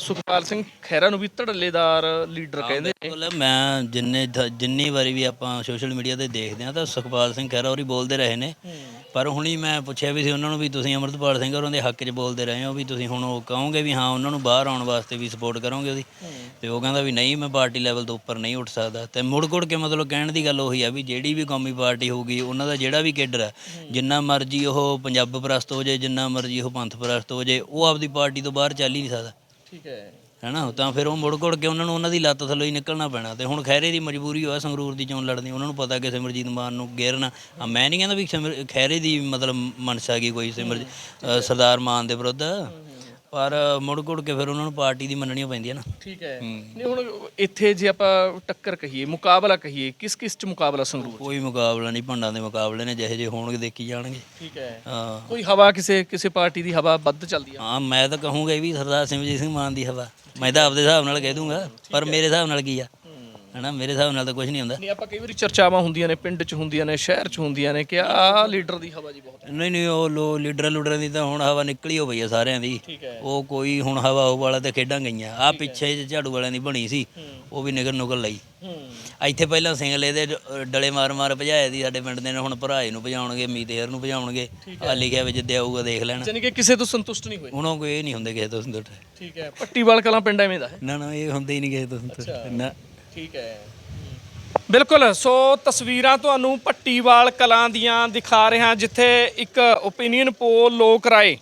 S3: ਸੁਖਪਾਲ ਸਿੰਘ ਖਹਿਰਾ ਨੂੰ ਵੀ ਧੜੱਲੇਦਾਰ ਲੀਡਰ ਕਹਿੰਦੇ ਨੇ।
S4: ਮੈਂ ਜਿੰਨੇ ਜਿੰਨੀ ਵਾਰੀ ਵੀ ਆਪਾਂ ਸੋਸ਼ਲ ਮੀਡੀਆ ਤੇ ਦੇਖਦੇ ਆ ਤਾਂ ਸੁਖਪਾਲ ਸਿੰਘ ਖਹਿਰਾ ਹੋਰੀ ਬੋਲਦੇ ਰਹੇ ਨੇ। ਪਰ ਹੁਣੀ ਮੈਂ ਪੁੱਛਿਆ ਵੀ ਸੀ ਉਹਨਾਂ ਨੂੰ ਵੀ ਤੁਸੀਂ ਅਮਰਤਪਾਲ ਸਿੰਘ ਹੋਰਾਂ ਦੇ ਹੱਕ 'ਚ ਬੋਲਦੇ ਰਹੇ ਹੋ ਵੀ ਤੁਸੀਂ ਹੁਣ ਉਹ ਕਹੋਗੇ ਵੀ ਹਾਂ ਉਹਨਾਂ ਨੂੰ ਬਾਹਰ ਆਉਣ ਵਾਸਤੇ ਵੀ ਸਪੋਰਟ ਕਰੋਗੇ ਉਹਦੀ। ਤੇ ਉਹ ਕਹਿੰਦਾ ਵੀ ਨਹੀਂ ਮੈਂ ਪਾਰਟੀ ਲੈਵਲ ਤੋਂ ਉੱਪਰ ਨਹੀਂ ਉੱਠ ਸਕਦਾ। ਤੇ ਮੁੜ ਕੁੜ ਕੇ ਮਤਲਬ ਕਹਿਣ ਦੀ ਗੱਲ ਉਹੀ ਆ ਵੀ ਜਿਹੜੀ ਵੀ ਕੌਮੀ ਪਾਰਟੀ ਹੋਊਗੀ ਉਹਨਾਂ ਦਾ ਜਿਹੜਾ ਵੀ ਕੇਡਰ ਹੈ। ਜਿੰਨਾ ਮਰਜ਼ੀ ਉਹ ਪੰਜਾਬ ਪ੍ਰਸਤ ਹੋ ਜੇ ਜਿੰਨਾ ਮਰਜ਼ੀ ਉਹ ਪੰਥ ਪ੍ਰਸਤ ਹੋ ਜੇ ਉਹ ਆਪਦੀ ਪਾਰਟੀ ਤੋਂ ਬਾਹਰ ਚੱਲ ਹੀ ਨਹੀਂ ਸਕਦਾ।
S3: ਠੀਕ ਹੈ।
S4: ਹੈਨਾ? ਤਾਂ ਫਿਰ ਉਹ ਮੁੜ ਘੁੜ ਕੇ ਉਹਨਾਂ ਨੂੰ ਉਹਨਾਂ ਦੀ ਲੱਤ ਥੱਲੋਂ ਹੀ ਨਿਕਲਣਾ ਪੈਣਾ। ਤੇ ਹੁਣ ਖੈਰੇ ਦੀ ਮਜਬੂਰੀ ਹੋਇਆ ਸੰਗਰੂਰ ਦੀ ਚੋਣ ਲੜਨੀ। ਉਹਨਾਂ ਨੂੰ ਪਤਾ ਕਿ ਸਿਮਰਜੀਤ ਮਾਨ ਨੂੰ ਗੇਰਨਾ ਆ ਮੈਂ ਨਹੀਂ ਕਹਿੰਦਾ ਵੀ ਸਿਮਰ- ਖੈਰੇ ਦੀ ਮਤਲਬ ਮਨਸਾ ਗਈ ਕੋਈ ਸਿਮਰ ਸਰਦਾਰ ਮਾਨ ਦੇ ਵਿਰੁੱਧ। ਪਰ ਮੁੜ ਘੁੜ ਕੇ ਫਿਰ ਉਹਨਾਂ ਨੂੰ ਪਾਰਟੀ ਦੀ ਮੰਨਣੀ ਪੈਂਦੀ ਹੈ ਨਾ।
S3: ਠੀਕ ਹੈ। ਨਹੀਂ ਹੁਣ ਇੱਥੇ ਜੇ ਆਪਾਂ ਟੱਕਰ ਕਹੀਏ ਮੁਕਾਬਲਾ ਕਹੀਏ ਕਿਸ ਕਿਸ ਚ ਮੁਕਾਬਲਾ ਸੰਗਰੂਰ
S4: ਕੋਈ ਮੁਕਾਬਲਾ ਨਹੀਂ ਭੰਡਾਂ ਦੇ ਮੁਕਾਬਲੇ ਨੇ ਜਿਹੇ ਜਿਹੇ ਹੋਣਗੇ ਦੇਖੀ ਜਾਣਗੇ।
S3: ਠੀਕ ਹੈ।
S4: ਹਾਂ।
S3: ਕੋਈ ਹਵਾ ਕਿਸੇ ਕਿਸੇ ਪਾਰਟੀ ਦੀ ਹਵਾ ਵੱਧ ਚੱਲਦੀ ਆ?
S4: ਹਾਂ ਮੈਂ ਤਾਂ ਕਹੂੰਗਾ ਇਹ ਵੀ ਸਰਦਾਰ ਸਿਮਰਜੀਤ ਸਿੰਘ ਮਾਨ ਦੀ ਹਵਾ। ਮੈਂ ਤਾਂ ਆਪਦੇ ਹਿਸਾਬ ਨਾਲ ਕਹਿ ਦੂੰਗਾ ਪਰ ਮੇਰੇ ਹਿਸਾਬ ਨਾਲ ਕੀ ਆ? ਹਨਾ ਮੇਰੇ ਹਿਸਾਬ ਨਾਲ ਤਾਂ ਕੁਝ ਨਹੀਂ ਹੁੰਦਾ।
S3: ਨਹੀਂ ਆਪਾਂ ਕਈ ਵਾਰੀ ਚਰਚਾਵਾਂ ਹੁੰਦੀਆਂ ਨੇ ਪਿੰਡ 'ਚ ਹੁੰਦੀਆਂ ਨੇ ਸ਼ਹਿਰ 'ਚ ਹੁੰਦੀਆਂ ਨੇ ਕਿ ਆਹ ਲੀਡਰ ਦੀ ਹਵਾ ਜੀ ਬਹੁਤ ਹੈ।
S4: ਨਹੀਂ ਨਹੀਂ ਉਹ ਲੋ ਲੀਡਰ ਲੂਡਰਾਂ ਦੀ ਤਾਂ ਹੁਣ ਹਵਾ ਨਿਕਲੀ ਹੋ ਪਈ ਆ ਸਾਰਿਆਂ ਦੀ।
S3: ਠੀਕ ਹੈ।
S4: ਉਹ ਕੋਈ ਹੁਣ ਹਵਾ ਉਹ ਵਾਲਾ ਤੇ ਖੇਡਾਂ ਗਈਆਂ। ਆ ਪਿੱਛੇ ਜਿਹੇ ਝਾੜੂ ਵਾਲਿਆਂ ਦੀ ਬਣੀ ਸੀ ਉਹ ਵੀ ਨਿਕਲ ਨੁਕਲ ਲਈ। ਇੱਥੇ ਪਹਿਲਾਂ ਸਿੰਗਲੇ ਦੇ ਡਲੇ ਮਾਰ ਮਾਰ ਭਜਾਏ ਦੀ ਸਾਡੇ ਪਿੰਡ ਦੇ ਨੇ ਹੁਣ ਭਰਾਏ ਨੂੰ ਭਜਾਉਣਗੇ ਮੀਤੇਰ ਨੂੰ ਭਜਾਉਣਗੇ। ਆ ਲਿਖਿਆ ਵੀ ਜਿੱਦੇ ਆਊਗਾ ਦੇਖ ਲੈਣਾ।
S3: ਯਾਨੀ ਕਿ ਕਿਸੇ ਤੋਂ ਸੰਤੁਸ਼ਟ ਨਹੀਂ ਹੋਏ।
S4: ਹੁਣ ਉਹ ਕੋਈ ਇਹ ਨਹੀਂ ਹੁੰਦੇ ਕਿਸੇ ਤੋਂ ਸੰਤੁਸ਼ਟ।
S3: ਠੀਕ ਹੈ। ਪੱਟੀਵਾਲ ਕਲਾਂ ਪਿੰਡ ਐਵੇਂ ਦਾ ਹੈ।
S4: ਨਾ ਨਾ ਇਹ ਹੁੰਦੇ ਹੀ ਨਹੀਂ ਕਿਸੇ ਤੋਂ ਸੰਤੁਸ਼ਟ। ਨਾ।
S3: ਠੀਕ ਹੈ। ਬਿਲਕੁਲ, ਸੋ ਤਸਵੀਰਾਂ ਤੁਹਾਨੂੰ ਪੱਟੀਵਾਲ ਕਲਾਂ ਦੀਆਂ ਦਿਖਾ ਰਿਹਾ, ਜਿੱਥੇ ਇੱਕ ਓਪੀਨੀਅਨ ਪੋਲ ਲੋਕ ਰਾਏ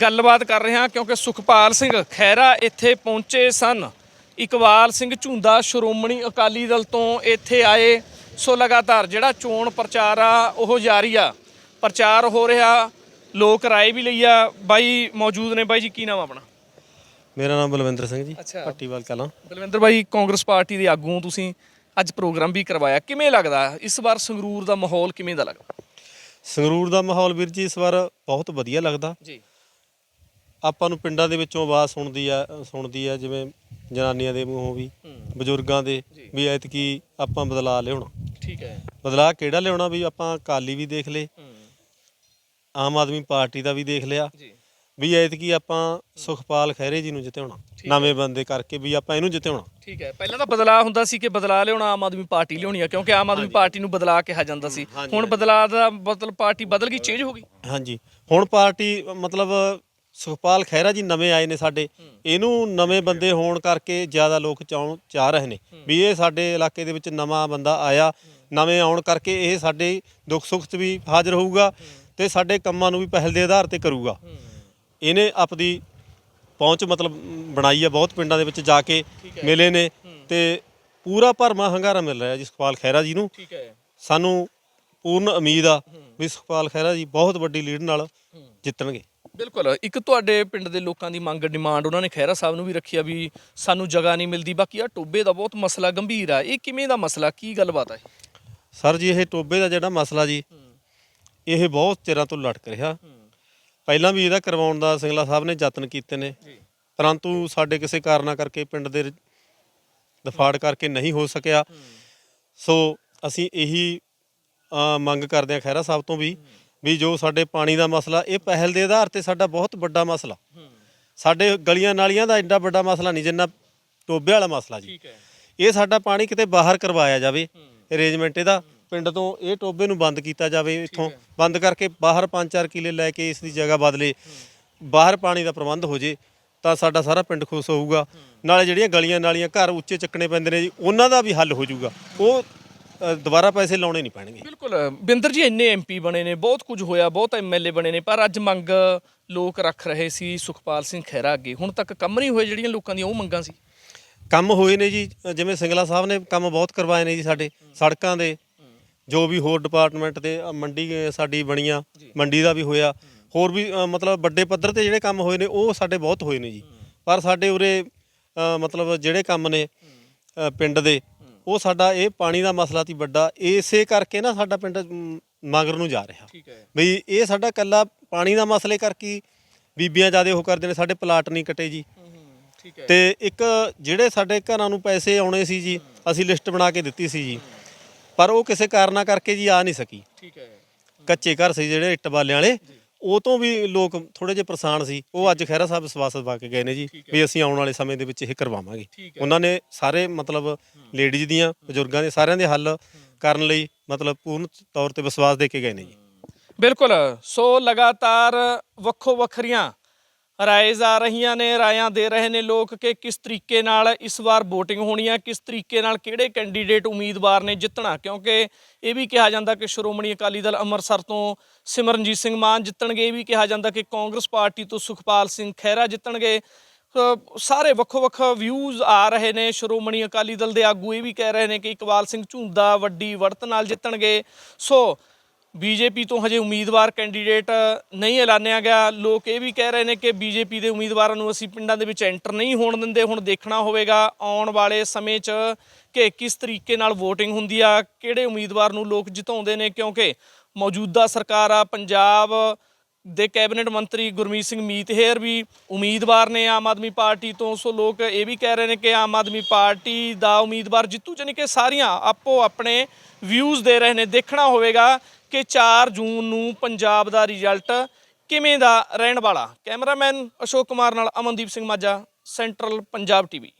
S3: ਗੱਲਬਾਤ ਕਰ ਰਹੇ ਹਾਂ, ਕਿਉਂਕਿ ਸੁਖਪਾਲ ਸਿੰਘ ਖਹਿਰਾ ਇੱਥੇ ਪਹੁੰਚੇ ਸਨ। ਇਕਬਾਲ ਸਿੰਘ ਝੁੰਦਾ ਸ਼੍ਰੋਮਣੀ ਅਕਾਲੀ ਦਲ ਤੋਂ ਇੱਥੇ ਆਏ। ਸੋ ਲਗਾਤਾਰ ਜਿਹੜਾ ਚੋਣ ਪ੍ਰਚਾਰ ਆ, ਉਹ ਜਾਰੀ ਆ। ਪ੍ਰਚਾਰ ਹੋ ਰਿਹਾ, ਲੋਕ ਰਾਏ ਵੀ ਲਈ ਆ। ਬਾਈ, ਮੌਜੂਦ ਨੇ ਬਾਈ ਜੀ, ਕੀ ਨਾਮ ਆਪਣਾ?
S8: ਮੇਰਾ ਨਾਮ ਬਲਵਿੰਦਰ ਸਿੰਘ ਜੀ
S3: ਅੱਛਾ।
S8: ਪੱਟੀਵਾਲ ਕਲਾਂ।
S3: ਬਲਵਿੰਦਰ ਬਾਈ ਕਾਂਗਰਸ ਪਾਰਟੀ ਦੇ ਆਗੂ ਹੋ ਤੁਸੀਂ ਅੱਜ ਪ੍ਰੋਗਰਾਮ ਵੀ ਕਰਵਾਇਆ। ਕਿਵੇਂ ਲੱਗਦਾ? ਇਸ ਵਾਰ ਸੰਗਰੂਰ ਦਾ ਮਾਹੌਲ ਕਿਵੇਂ ਦਾ ਲੱਗਦਾ?
S8: ਸੰਗਰੂਰ ਦਾ ਮਾਹੌਲ ਵੀਰ ਜੀ ਇਸ ਵਾਰ ਬਹੁਤ ਵਧੀਆ ਲੱਗਦਾ।
S3: ਜੀ।
S8: ਆਪਾਂ ਨੂੰ ਪਿੰਡਾਂ ਦੇ ਵਿੱਚੋਂ ਆਵਾਜ਼ ਸੁਣਦੀ ਆ ਸੁਣਦੀ ਆ ਜਿਵੇਂ ਜਨਾਨੀਆਂ ਦੇ ਮੂੰਹੋਂ ਵੀ ਬਜ਼ੁਰਗਾਂ ਦੇ ਵੀ ਐਤਕੀ ਆਪਾਂ ਬਦਲਾ ਲਿਆਉਣਾ।
S3: ਠੀਕ ਹੈ।
S8: ਬਦਲਾ ਕਿਹੜਾ ਲਿਆਉਣਾ? ਵੀ ਆਪਾਂ ਕਾਲੀ ਵੀ ਦੇਖ ਲਏ। ਆਮ ਆਦਮੀ ਪਾਰਟੀ ਦਾ ਵੀ ਦੇਖ ਲਿਆ।
S3: ਜੀ।
S8: ਵੀ ਐਤਕੀ ਆਪਾਂ ਸੁਖਪਾਲ ਖਹਿਰੇ ਜੀ ਨੂੰ ਜਿਤਾਉਣਾ ਨਵੇਂ ਬੰਦੇ ਕਰਕੇ ਵੀ ਆਪਾਂ ਇਹਨੂੰ ਜਿਤਾਉਣਾ।
S3: ਠੀਕ ਹੈ। ਪਹਿਲਾਂ ਤਾਂ ਬਦਲਾਅ ਹੁੰਦਾ ਸੀ ਕਿ ਬਦਲਾ ਲਿਆਉਣਾ ਆਮ ਆਦਮੀ ਪਾਰਟੀ ਲਿਆਉਣੀ ਆ ਕਿਉਂਕਿ ਆਮ ਆਦਮੀ ਪਾਰਟੀ ਨੂੰ ਬਦਲਾ ਕਿਹਾ ਜਾਂਦਾ ਸੀ। ਹੁਣ ਬਦਲਾਅ ਦਾ ਮਤਲਬ ਪਾਰਟੀ ਬਦਲ ਗਈ ਚੇਂਜ ਹੋ ਗਈ।
S8: ਹਾਂਜੀ। ਹੁਣ ਪਾਰਟੀ ਮਤਲਬ ਸੁਖਪਾਲ ਖਹਿਰਾ ਜੀ ਨਵੇਂ ਆਏ ਨੇ ਸਾਡੇ। ਇਹਨੂੰ ਨਵੇਂ ਬੰਦੇ ਹੋਣ ਕਰਕੇ ਜ਼ਿਆਦਾ ਲੋਕ ਚਾਉਣ ਚਾਹ ਰਹੇ ਨੇ। ਵੀ ਇਹ ਸਾਡੇ ਇਲਾਕੇ ਦੇ ਵਿੱਚ ਨਵਾਂ ਬੰਦਾ ਆਇਆ ਨਵੇਂ ਆਉਣ ਕਰਕੇ ਇਹ ਸਾਡੇ ਦੁੱਖ ਸੁੱਖ 'ਚ ਵੀ ਹਾਜ਼ਰ ਹੋਊਗਾ ਤੇ ਸਾਡੇ ਕੰਮਾਂ ਨੂੰ ਵੀ ਪਹਿਲ ਦੇ ਆਧਾਰ ਤੇ ਕਰੂਗਾ। ਇਹਨੇ ਆਪਦੀ ਪਹੁੰਚ ਮਤਲਬ ਬਣਾਈ ਆ ਬਹੁਤ ਪਿੰਡਾਂ ਦੇ ਵਿੱਚ ਜਾ ਕੇ ਮਿਲੇ ਨੇ ਤੇ ਪੂਰਾ ਭਰਮਾ ਹੰਗਾਰਾ ਮਿਲ ਰਿਹਾ ਜੀ ਸੁਖਪਾਲ ਖਹਿਰਾ ਜੀ ਨੂੰ।
S3: ਠੀਕ ਹੈ।
S8: ਸਾਨੂੰ ਪੂਰਨ ਉਮੀਦ ਆ ਵੀ ਸੁਖਪਾਲ ਖਹਿਰਾ ਜੀ ਬਹੁਤ ਵੱਡੀ ਲੀਡ ਨਾਲ ਜਿੱਤਣਗੇ।
S3: ਬਿਲਕੁਲ ਇੱਕ ਤੁਹਾਡੇ ਪਿੰਡ ਦੇ ਲੋਕਾਂ ਦੀ ਮੰਗ ਡਿਮਾਂਡ ਉਹਨਾਂ ਨੇ ਖਹਿਰਾ ਸਾਹਿਬ ਨੂੰ ਵੀ ਰੱਖੀ ਆ ਵੀ ਸਾਨੂੰ ਜਗ੍ਹਾ ਨਹੀਂ ਮਿਲਦੀ। ਬਾਕੀ ਆ ਟੋਬੇ ਦਾ ਬਹੁਤ ਮਸਲਾ ਗੰਭੀਰ ਆ। ਇਹ ਕਿਵੇਂ ਦਾ ਮਸਲਾ? ਕੀ ਗੱਲਬਾਤ ਹੈ
S8: ਸਰ ਜੀ ਇਹ ਟੋਬੇ ਦਾ ਜਿਹੜਾ ਮਸਲਾ ਜੀ ਇਹ ਬਹੁਤ ਚਿਰਾਂ ਤੋਂ ਲਟਕ ਰਿਹਾ। ਪਹਿਲਾਂ ਵੀ ਇਹਦਾ ਕਰਵਾਉਣ ਦਾ ਸਿੰਗਲਾ ਸਾਹਿਬ ਨੇ ਯਤਨ ਕੀਤੇ ਨੇ। ਪਰੰਤੂ ਸਾਡੇ ਕਿਸੇ ਕਾਰਨਾਂ ਕਰਕੇ ਪਿੰਡ ਦੇ ਦਫਾੜ ਕਰਕੇ ਨਹੀਂ ਹੋ ਸਕਿਆ। ਸੋ ਅਸੀਂ ਇਹੀ ਮੰਗ ਕਰਦੇ ਹਾਂ ਖਹਿਰਾ ਸਾਹਿਬ ਤੋਂ ਵੀ ਵੀ ਜੋ ਸਾਡੇ ਪਾਣੀ ਦਾ ਮਸਲਾ ਇਹ ਪਹਿਲ ਦੇ ਆਧਾਰ ਤੇ ਸਾਡਾ ਬਹੁਤ ਵੱਡਾ ਮਸਲਾ। ਸਾਡੇ ਗਲੀਆਂ ਨਾਲੀਆਂ ਦਾ ਐਡਾ ਵੱਡਾ ਮਸਲਾ ਨਹੀਂ ਜਿੰਨਾ ਟੋਬੇ ਵਾਲਾ ਮਸਲਾ ਜੀ। ਇਹ ਸਾਡਾ ਪਾਣੀ ਕਿਤੇ ਬਾਹਰ ਕਰਵਾਇਆ ਜਾਵੇ। ਅਰੇਂਜਮੈਂਟ ਇਹਦਾ। ਪਿੰਡ ਤੋਂ ਇਹ ਟੋਬੇ ਨੂੰ ਬੰਦ ਕੀਤਾ ਜਾਵੇ ਇੱਥੋਂ ਬੰਦ ਕਰਕੇ ਬਾਹਰ 5-4 ਕਿਲੇ ਲੈ ਕੇ ਇਸ ਦੀ ਜਗ੍ਹਾ ਬਦਲੇ ਬਾਹਰ ਪਾਣੀ ਦਾ ਪ੍ਰਬੰਧ ਹੋ ਜੇ ਤਾਂ ਸਾਡਾ ਸਾਰਾ ਪਿੰਡ ਖੁਸ਼ ਹੋਊਗਾ। ਨਾਲੇ ਜਿਹੜੀਆਂ ਗਲੀਆਂ ਨਾਲੀਆਂ ਘਰ ਉੱਚੇ ਚੱਕਣੇ ਪੈਂਦੇ ਨੇ ਜੀ ਉਹਨਾਂ ਦਾ ਵੀ ਹੱਲ ਹੋ ਜਾਊਗਾ। ਉਹ ਅ, ਦੁਬਾਰਾ ਪੈਸੇ ਲਾਉਣੇ ਨਹੀਂ ਪੈਣਗੇ।
S3: ਬਿਲਕੁਲ ਬਿੰਦਰ ਜੀ ਇੰਨੇ ਐਮਪੀ ਬਣੇ ਨੇ ਬਹੁਤ ਕੁਝ ਹੋਇਆ ਬਹੁਤ ਐਮਐਲਏ ਬਣੇ ਨੇ ਪਰ ਅੱਜ ਮੰਗ ਲੋਕ ਰੱਖ ਰਹੇ ਸੀ ਸੁਖਪਾਲ ਸਿੰਘ ਖਹਿਰਾ ਅੱਗੇ। ਹੁਣ ਤੱਕ ਕੰਮ ਨਹੀਂ ਹੋਏ ਜਿਹੜੀਆਂ ਲੋਕਾਂ ਦੀਆਂ ਉਹ ਮੰਗਾਂ ਸੀ?
S8: ਕੰਮ ਹੋਏ ਨੇ ਜੀ ਅ, ਜਿਵੇਂ ਸਿੰਗਲਾ ਸਾਹਿਬ ਨੇ ਕੰਮ ਬਹੁਤ ਕਰਵਾਏ ਨੇ ਜੀ ਸਾਡੇ ਸੜਕਾਂ ਦੇ ਜੋ ਵੀ ਹੋਰ ਡਿਪਾਰਟਮੈਂਟ ਦੇ ਅ, ਮੰਡੀ ਅ, ਸਾਡੀ ਬਣੀਆਂ ਮੰਡੀ ਦਾ ਵੀ ਹੋਇਆ। ਹੋਰ ਵੀ ਅ, ਮਤਲਬ ਵੱਡੇ ਪੱਧਰ ਤੇ ਜਿਹੜੇ ਕੰਮ ਹੋਏ ਨੇ ਉਹ ਸਾਡੇ ਬਹੁਤ ਹੋਏ ਨੇ ਜੀ। ਪਰ ਸਾਡੇ ਉਰੇ ਅ, ਮਤਲਬ ਜਿਹੜੇ ਕੰਮ ਨੇ ਅ, ਪਿੰਡ ਦੇ ਉਹ ਸਾਡਾ ਇਹ ਪਾਣੀ ਦਾ ਮਸਲਾ ਤੀ ਵੱਡਾ। ਇਸੇ ਕਰਕੇ ਨਾ ਸਾਡਾ ਪਿੰਡ ਮ, ਮਗਰ ਨੂੰ ਜਾ ਰਿਹਾ।
S3: ਠੀਕ ਹੈ।
S8: ਬਈ ਇਹ ਸਾਡਾ ਕੱਲਾ ਪਾਣੀ ਦਾ ਮਸਲੇ ਕਰਕੇ ਹੀ ਬੀਬੀਆਂ ਜਿਆਦੇ ਉਹ ਕਰਦੇ ਨੇ ਸਾਡੇ ਪਲਾਟ ਨਹੀਂ ਕੱਟੇ ਜੀ।
S3: ਠੀਕ ਹੈ।
S8: ਤੇ ਇੱਕ ਜਿਹੜੇ ਸਾਡੇ ਘਰਾਂ ਨੂੰ ਪੈਸੇ ਆਉਣੇ ਸੀ ਜੀ ਅਸੀਂ ਲਿਸਟ ਬਣਾ ਕੇ ਦਿੱਤੀ ਸੀ ਜੀ। ਪਰ ਉਹ ਕਿਸੇ ਕਾਰਨਾਂ ਕਰਕੇ ਜੀ ਆ ਨਹੀਂ ਸਕੀ।
S3: ਠੀਕ ਹੈ।
S8: ਕੱਚੇ ਘਰ ਸੀ ਜਿਹੜੇ ਇੱਟ ਬਾਲਿਆਂ ਵਾਲੇ। ਉਹ ਤੋਂ ਵੀ ਲੋਕ ਥੋੜੇ ਜਿਹਾ ਪਰੇਸ਼ਾਨ ਸੀ। ਉਹ ਅੱਜ ਖਹਿਰਾ ਸਾਹਿਬ ਵਿਸ਼ਵਾਸ ਦਵਾ ਕੇ ਗਏ ਨੇ ਜੀ ਵੀ ਅਸੀਂ ਆਉਣ ਵਾਲੇ ਸਮੇਂ ਦੇ ਵਿੱਚ ਇਹ ਕਰਵਾਵਾਂਗੇ। ਉਹਨਾਂ ਨੇ ਸਾਰੇ ਮਤਲਬ ਲੇਡੀਜ਼ ਦੀਆਂ ਬਜ਼ੁਰਗਾਂ ਦੇ ਸਾਰਿਆਂ ਦੇ ਹੱਲ ਕਰਨ ਲਈ ਮਤਲਬ ਪੂਰਨ ਤੌਰ ਤੇ ਵਿਸ਼ਵਾਸ ਦੇ ਕੇ ਗਏ ਨੇ ਜੀ।
S3: ਬਿਲਕੁਲ। ਸੋ ਲਗਾਤਾਰ ਵੱਖੋ ਵੱਖਰੀਆਂ ਰਾਇਜ਼ ਆ ਰਹੀਆਂ ਨੇ, ਰਾਇਆਂ ਦੇ ਰਹੇ ਨੇ ਲੋਕ ਕਿ ਕਿਸ ਤਰੀਕੇ ਨਾਲ ਇਸ ਵਾਰ VOTING ਹੋਣੀ ਹੈ ਕਿਸ ਤਰੀਕੇ ਨਾਲ ਕਿਹੜੇ ਕੈਂਡੀਡੇਟ ਉਮੀਦਵਾਰ ਨੇ ਜਿੱਤਣਾ? ਕਿਉਂਕਿ ਇਹ ਵੀ ਕਿਹਾ ਜਾਂਦਾ ਕਿ ਸ਼੍ਰੋਮਣੀ ਅਕਾਲੀ ਦਲ ਅੰਮ੍ਰਿਤਸਰ ਤੋਂ ਸਿਮਰਨਜੀਤ ਸਿੰਘ ਮਾਨ ਜਿੱਤਣਗੇ। ਇਹ ਵੀ ਕਿਹਾ ਜਾਂਦਾ ਕਿ ਕਾਂਗਰਸ ਪਾਰਟੀ ਤੋਂ ਸੁਖਪਾਲ ਸਿੰਘ ਖਹਿਰਾ ਜਿੱਤਣਗੇ। ਸਾਰੇ ਵੱਖੋ ਵੱਖ ਵਿਊਜ਼ ਆ ਰਹੇ ਨੇ ਸ਼੍ਰੋਮਣੀ ਅਕਾਲੀ ਦਲ ਦੇ ਆਗੂ। ਇਹ ਵੀ ਕਹਿ ਰਹੇ ਨੇ ਕਿ ਇਕਬਾਲ ਸਿੰਘ ਝੁੰਦਾ ਵੱਡੀ ਵੜਤ ਨਾਲ ਜਿੱਤਣਗੇ। ਸੋ ਬੀਜੇਪੀ ਤੋਂ ਹਜੇ ਉਮੀਦਵਾਰ ਕੈਂਡੀਡੇਟ ਨਹੀਂ ਐਲਾਨਿਆ ਗਿਆ। ਲੋਕ ਇਹ ਵੀ ਕਹਿ ਰਹੇ ਨੇ ਕਿ ਬੀਜੇਪੀ ਦੇ ਉਮੀਦਵਾਰਾਂ ਨੂੰ ਅਸੀਂ ਪਿੰਡਾਂ ਦੇ ਵਿੱਚ ਐਂਟਰ ਨਹੀਂ ਹੋਣ ਦਿੰਦੇ, ਹੁਣ ਦੇਖਣਾ ਹੋਵੇਗਾ ਆਉਣ ਵਾਲੇ ਸਮੇਂ 'ਚ ਕਿ ਕਿਸ ਤਰੀਕੇ ਨਾਲ VOTING ਹੁੰਦੀ ਆ, ਕਿਹੜੇ ਉਮੀਦਵਾਰ ਨੂੰ ਲੋਕ ਜਿਤਾਉਂਦੇ ਨੇ, ਕਿਉਂਕਿ ਮੌਜੂਦਾ ਸਰਕਾਰ ਆ, ਪੰਜਾਬ ਦੇ ਕੈਬਨਿਟ ਮੰਤਰੀ ਗੁਰਮੀਤ ਸਿੰਘ ਮੀਤਹੇਰ ਵੀ ਉਮੀਦਵਾਰ ਨੇ ਆਮ ਆਦਮੀ ਪਾਰਟੀ ਤੋਂ, ਸੋ ਲੋਕ ਇਹ ਵੀ ਕਹਿ ਰਹੇ ਨੇ ਕਿ ਆਮ ਆਦਮੀ ਪਾਰਟੀ ਦਾ ਉਮੀਦਵਾਰ ਜਿੱਤੂ, ਜਾਣੀ ਕਿ ਸਾਰੀਆਂ ਆਪੋ ਆਪਣੇ ਵਿਊਜ਼ ਦੇ ਰਹੇ ਨੇ। ਦੇਖਣਾ ਹੋਵੇਗਾ ਕਿ 4 ਜੂਨ ਨੂੰ ਪੰਜਾਬ ਦਾ ਰਿਜ਼ਲਟ ਕਿਵੇਂ ਦਾ ਰਹਿਣ ਵਾਲਾ? ਕੈਮਰਾਮੈਨ ਅਸ਼ੋਕ ਕੁਮਾਰ ਨਾਲ ਅਮਨਦੀਪ ਸਿੰਘ ਮਾਝਾ, ਸੈਂਟਰਲ ਪੰਜਾਬ ਟੀਵੀ।